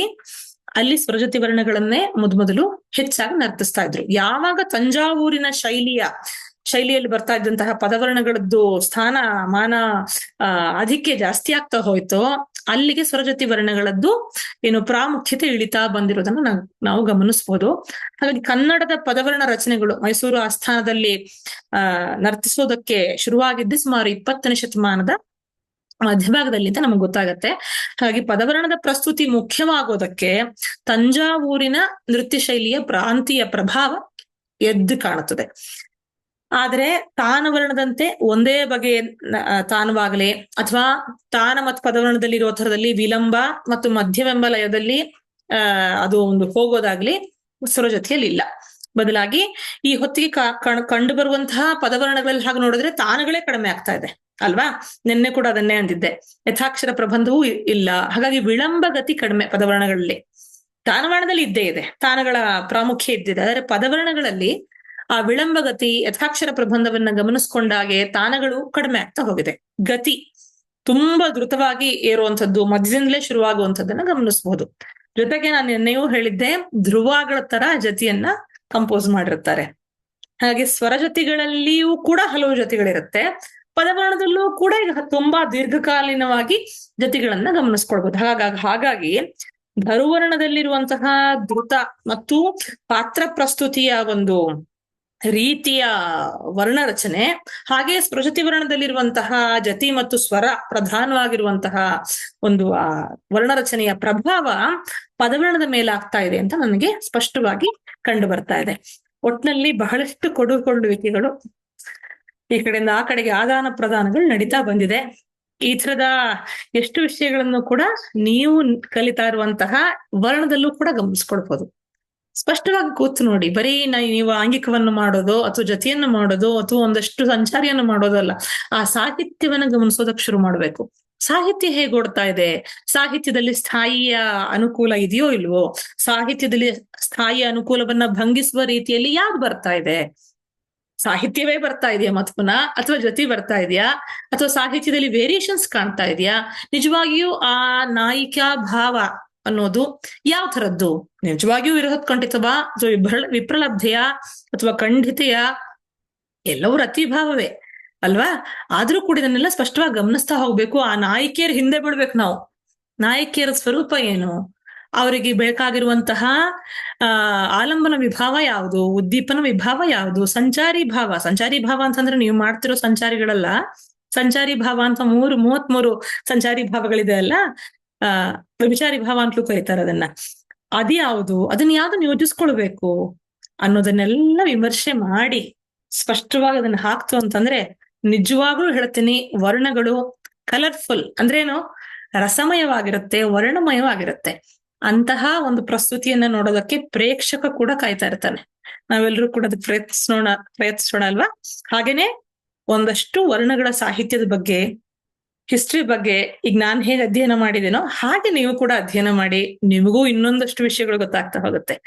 ಅಲ್ಲಿ ಸ್ವರಜತಿ ವರ್ಣಗಳನ್ನೇ ಮೊದಲು ಹೆಚ್ಚಾಗಿ ನರ್ತಿಸ್ತಾ ಇದ್ರು. ಯಾವಾಗ ತಂಜಾವೂರಿನ ಶೈಲಿಯ, ಶೈಲಿಯಲ್ಲಿ ಬರ್ತಾ ಇದ್ದಂತಹ ಪದವರ್ಣಗಳದ್ದು ಸ್ಥಾನ ಮಾನ ಅಧಿಕೆ ಜಾಸ್ತಿ ಆಗ್ತಾ ಹೋಯ್ತು ಅಲ್ಲಿಗೆ ಸ್ವರಜತಿ ವರ್ಣಗಳದ್ದು ಏನು ಪ್ರಾಮುಖ್ಯತೆ ಇಳಿತಾ ಬಂದಿರೋದನ್ನ ನಾವು ಗಮನಿಸಬಹುದು ಹಾಗಾಗಿ ಕನ್ನಡದ ಪದವರ್ಣ ರಚನೆಗಳು ಮೈಸೂರು ಆಸ್ಥಾನದಲ್ಲಿ, ಆ, ನರ್ತಿಸೋದಕ್ಕೆ ಶುರುವಾಗಿದ್ದು ಸುಮಾರು ಇಪ್ಪತ್ತನೇ ಶತಮಾನದ ಮಧ್ಯಭಾಗದಲ್ಲಿ ಅಂತ ನಮಗೆ ಗೊತ್ತಾಗತ್ತೆ. ಹಾಗಾಗಿ ಪದವರ್ಣದ ಪ್ರಸ್ತುತಿ ಮುಖ್ಯವಾಗೋದಕ್ಕೆ ತಂಜಾವೂರಿನ ನೃತ್ಯ ಶೈಲಿಯ ಪ್ರಾಂತೀಯ ಪ್ರಭಾವ ಎದ್ದು ಕಾಣುತ್ತದೆ. ಆದ್ರೆ ತಾನವರ್ಣದಂತೆ ಒಂದೇ ಬಗೆಯ ತಾನವಾಗಲಿ ಅಥವಾ ತಾನ ಮತ್ತು ಪದವರ್ಣದಲ್ಲಿ ಇರೋ ಥರದಲ್ಲಿ ವಿಳಂಬ ಮತ್ತು ಮಧ್ಯವೆಂಬ ಲಯದಲ್ಲಿ ಅದು ಒಂದು ಹೋಗೋದಾಗ್ಲಿ ಸ್ವರಜತಿಯಲ್ಲಿ ಇಲ್ಲ ಬದಲಾಗಿ ಈ ಹೊತ್ತಿಗೆ ಕಂಡು ಬರುವಂತಹ ಪದವರ್ಣಗಳಲ್ಲಿ ಹಾಗೆ ನೋಡಿದ್ರೆ ತಾನಗಳೇ ಕಡಿಮೆ ಆಗ್ತಾ ಇದೆ, ಅಲ್ವಾ? ನಿನ್ನೆ ಕೂಡ ಅದನ್ನೇ ಅಂದಿದ್ದೆ. ಯಥಾಕ್ಷರ ಪ್ರಬಂಧವೂ ಇಲ್ಲ. ಹಾಗಾಗಿ ವಿಳಂಬ ಗತಿ ಕಡಿಮೆ ಪದವರ್ಣಗಳಲ್ಲಿ. ತಾನವರ್ಣದಲ್ಲಿ ಇದ್ದೇ ಇದೆ. ತಾನಗಳ ಪ್ರಾಮುಖ್ಯ ಇದ್ದಿದೆ. ಆದರೆ ಪದವರ್ಣಗಳಲ್ಲಿ ಆ ವಿಳಂಬ ಗತಿ ಯಥಾಕ್ಷರ ಪ್ರಬಂಧವನ್ನ ಗಮನಿಸ್ಕೊಂಡಾಗೆ ತಾನಗಳು ಕಡಿಮೆ ಆಗ್ತಾ ಹೋಗಿದೆ. ಗತಿ ತುಂಬಾ ದ್ರುತವಾಗಿ ಏರುವಂಥದ್ದು, ಮಧ್ಯದಿಂದಲೇ ಶುರುವಾಗುವಂಥದ್ದನ್ನ ಗಮನಿಸಬಹುದು ಜೊತೆಗೆ ನಾನು ನಿನ್ನೆಯೂ ಹೇಳಿದ್ದೆ, ಧ್ರುವಗಳ ತರ ಜತಿಯನ್ನ ಕಂಪೋಸ್ ಮಾಡಿರ್ತಾರೆ ಹಾಗೆ ಸ್ವರ ಜತಿಗಳಲ್ಲಿಯೂ ಕೂಡ ಹಲವು ಜತಿಗಳಿರುತ್ತೆ. ಪದವರ್ಣದಲ್ಲೂ ಕೂಡ ಈಗ ತುಂಬಾ ದೀರ್ಘಕಾಲೀನವಾಗಿ ಜತಿಗಳನ್ನ ಗಮನಿಸ್ಕೊಳ್ಬಹುದು ಹಾಗಾಗಿ ಹಾಗಾಗಿ ಧರುವರ್ಣದಲ್ಲಿರುವಂತಹ ಧೃತ ಮತ್ತು ಪಾತ್ರ ಪ್ರಸ್ತುತಿಯ ಒಂದು ರೀತಿಯ ವರ್ಣರಚನೆ, ಹಾಗೆ ಸ್ಪೃಶತಿ ವರ್ಣದಲ್ಲಿರುವಂತಹ ಜತಿ ಮತ್ತು ಸ್ವರ ಪ್ರಧಾನವಾಗಿರುವಂತಹ ಒಂದು, ಆ, ವರ್ಣರಚನೆಯ ಪ್ರಭಾವ ಪದವರ್ಣದ ಮೇಲೆ ಆಗ್ತಾ ಇದೆ ಅಂತ ನನಗೆ ಸ್ಪಷ್ಟವಾಗಿ ಕಂಡು ಬರ್ತಾ ಇದೆ. ಒಟ್ನಲ್ಲಿ ಬಹಳಷ್ಟು ಕೊಡುಕೊಳ್ಳುವಿಕೆಗಳು ಈ ಕಡೆಯಿಂದ ಆ ಕಡೆಗೆ ಆದಾನ ಪ್ರದಾನಗಳು ನಡೀತಾ ಬಂದಿದೆ. ಈ ತರದ ಎಷ್ಟು ವಿಷಯಗಳನ್ನು ಕೂಡ ನೀವು ಕಲಿತಾ ಇರುವಂತಹ ವರ್ಣದಲ್ಲೂ ಕೂಡ ಗಮನಿಸ್ಕೊಳ್ಬಹುದು ಸ್ಪಷ್ಟವಾಗಿ ಕೂತು ನೋಡಿ, ಬರೀ ನೀವು ಆಂಗಿಕವನ್ನು ಮಾಡೋದು ಅಥವಾ ಜತಿಯನ್ನು ಮಾಡೋದು ಅಥವಾ ಒಂದಷ್ಟು ಸಂಚಾರಿಯನ್ನು ಮಾಡೋದಲ್ಲ ಆ ಸಾಹಿತ್ಯವನ್ನ ಗಮನಿಸೋದಕ್ಕೆ ಶುರು ಮಾಡ್ಬೇಕು. ಸಾಹಿತ್ಯ ಹೇಗೆ ಓಡ್ತಾ ಇದೆ? ಸಾಹಿತ್ಯದಲ್ಲಿ ಸ್ಥಾಯಿಯ ಅನುಕೂಲ ಇದೆಯೋ ಇಲ್ವೋ? ಸಾಹಿತ್ಯದಲ್ಲಿ ಸ್ಥಾಯಿ ಅನುಕೂಲವನ್ನ ಭಂಗಿಸುವ ರೀತಿಯಲ್ಲಿ ಯಾವ್ದು ಬರ್ತಾ ಇದೆ? ಸಾಹಿತ್ಯವೇ ಬರ್ತಾ ಇದೆಯಾ ಮತ್ ಪುನಃ? ಅಥವಾ ಜೊತೆ ಬರ್ತಾ ಇದೆಯಾ? ಅಥವಾ ಸಾಹಿತ್ಯದಲ್ಲಿ ವೇರಿಯೇಷನ್ಸ್ ಕಾಣ್ತಾ ಇದೆಯಾ? ನಿಜವಾಗಿಯೂ ಆ ನಾಯಿಕಾ ಭಾವ ಅನ್ನೋದು ಯಾವ ತರದ್ದು ನಿಜವಾಗಿಯೂ ವಿರೋಧ ಖಂಡಿತವಾ? ಅಥವಾ ವಿಭ್ರ ವಿಪ್ರಲಬ್ಧೆಯ ಅಥವಾ ಖಂಡಿತೆಯ? ಎಲ್ಲವೂ ಅತಿಭಾವವೇ ಅಲ್ವಾ? ಆದ್ರೂ ಕೂಡ ಇದನ್ನೆಲ್ಲ ಸ್ಪಷ್ಟವಾಗಿ ಗಮನಿಸ್ತಾ ಹೋಗ್ಬೇಕು. ಆ ನಾಯಕಿಯರ ಹಿಂದೆ ಬಿಡ್ಬೇಕು ನಾವು. ನಾಯಕಿಯರ ಸ್ವರೂಪ ಏನು? ಅವರಿಗೆ ಬೇಕಾಗಿರುವಂತಹ, ಆ, ಆಲಂಬನ ವಿಭಾವ ಯಾವುದು? ಉದ್ದೀಪನ ವಿಭಾವ ಯಾವುದು? ಸಂಚಾರಿ ಭಾವ. ಸಂಚಾರಿ ಭಾವ ಅಂತಂದ್ರೆ ನೀವು ಮಾಡ್ತಿರೋ ಸಂಚಾರಿಗಳಲ್ಲ. ಸಂಚಾರಿ ಭಾವ ಅಂತ ಮೂರು ಮೂವತ್ ಮೂರು ಸಂಚಾರಿ ಭಾವಗಳಿದೆ ಅಲ್ಲ? ಆ, ವ್ಯಭಿಚಾರಿ ಭಾವ ಅಂತಲೂ ಕರೀತಾರೆ ಅದನ್ನ ಅದ್ಯಾವುದು ಅದನ್ನ ಯಾವ್ದನ್ನ ಯೋಚಿಸ್ಕೊಳ್ಬೇಕು ಅನ್ನೋದನ್ನೆಲ್ಲ ವಿಮರ್ಶೆ ಮಾಡಿ ಸ್ಪಷ್ಟವಾಗಿ ಅದನ್ನ ಹಾಕ್ತು ಅಂತಂದ್ರೆ ನಿಜವಾಗ್ಲೂ ಹೇಳ್ತೀನಿ ವರ್ಣಗಳು ಕಲರ್ಫುಲ್ ಅಂದ್ರೇನು ರಸಮಯವಾಗಿರುತ್ತೆ, ವರ್ಣಮಯವಾಗಿರುತ್ತೆ. ಅಂತಹ ಒಂದು ಪ್ರಸ್ತುತಿಯನ್ನ ನೋಡೋದಕ್ಕೆ ಪ್ರೇಕ್ಷಕ ಕೂಡ ಕಾಯ್ತಾ ಇರ್ತಾನೆ. ನಾವೆಲ್ಲರೂ ಕೂಡ ಅದಕ್ಕೆ ಪ್ರಯತ್ನಿಸೋಣ ಪ್ರಯತ್ನಿಸೋಣ ಅಲ್ವಾ? ಹಾಗೇನೆ ಒಂದಷ್ಟು ವರ್ಣಗಳ ಸಾಹಿತ್ಯದ ಬಗ್ಗೆ ಹಿಸ್ಟ್ರಿ ಬಗ್ಗೆ ಈಗ ನಾನ್ ಹೇಗೆ ಅಧ್ಯಯನ ಮಾಡಿದೇನೋ ಹಾಗೆ ನೀವು ಕೂಡ ಅಧ್ಯಯನ ಮಾಡಿ ನಿಮಗೂ ಇನ್ನೊಂದಷ್ಟು ವಿಷಯಗಳು ಗೊತ್ತಾಗ್ತಾ ಹೋಗುತ್ತೆ.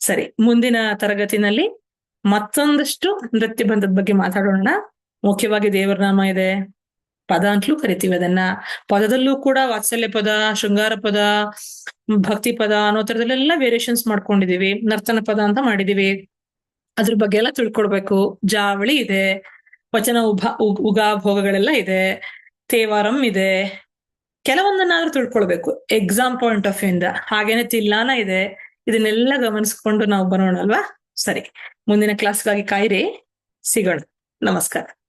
ಸರಿ, ಮುಂದಿನ ತರಗತಿನಲ್ಲಿ ಮತ್ತೊಂದಷ್ಟು ನೃತ್ಯ ಬಂಧದ ಬಗ್ಗೆ ಮಾತಾಡೋಣ. ಮುಖ್ಯವಾಗಿ ದೇವರ ನಾಮ ಇದೆ. ಪದ ಅಂತಲೂ ಕರಿತೀವಿ ಅದನ್ನ. ಪದದಲ್ಲೂ ಕೂಡ ವಾತ್ಸಲ್ಯ ಪದ, ಶೃಂಗಾರ ಪದ, ಭಕ್ತಿ ಪದ ಅನ್ನೋ ತರದಲ್ಲೆಲ್ಲ ವೇರಿಯೇಷನ್ಸ್ ಮಾಡ್ಕೊಂಡಿದೀವಿ. ನರ್ತನ ಪದ ಅಂತ ಮಾಡಿದೀವಿ. ಅದ್ರ ಬಗ್ಗೆ ಎಲ್ಲ ತಿಳ್ಕೊಡ್ಬೇಕು ಜಾವಳಿ ಇದೆ. ವಚನ ಉಭ ಉಗಾ, ಭೋಗಗಳೆಲ್ಲ ಇದೆ. ತೇವಾರಂ ಇದೆ. ಕೆಲವೊಂದನ್ನಾದ್ರೂ ತಿಳ್ಕೊಳ್ಬೇಕು. ಎಕ್ಸಾಮ್ ಪಾಯಿಂಟ್ ಆಫ್ ವ್ಯೂ ಇಂದ. ಹಾಗೇನೆ ತಿಲ್ಲಾನ ಇದೆ. ಇದನ್ನೆಲ್ಲ ಗಮನಿಸ್ಕೊಂಡು ನಾವು ಬರೋಣ ಅಲ್ವಾ ಸರಿ. ಮುಂದಿನ ಕ್ಲಾಸ್ಗಾಗಿ ಕಾಯಿರಿ. ಸಿಗೋಣ. ನಮಸ್ಕಾರ.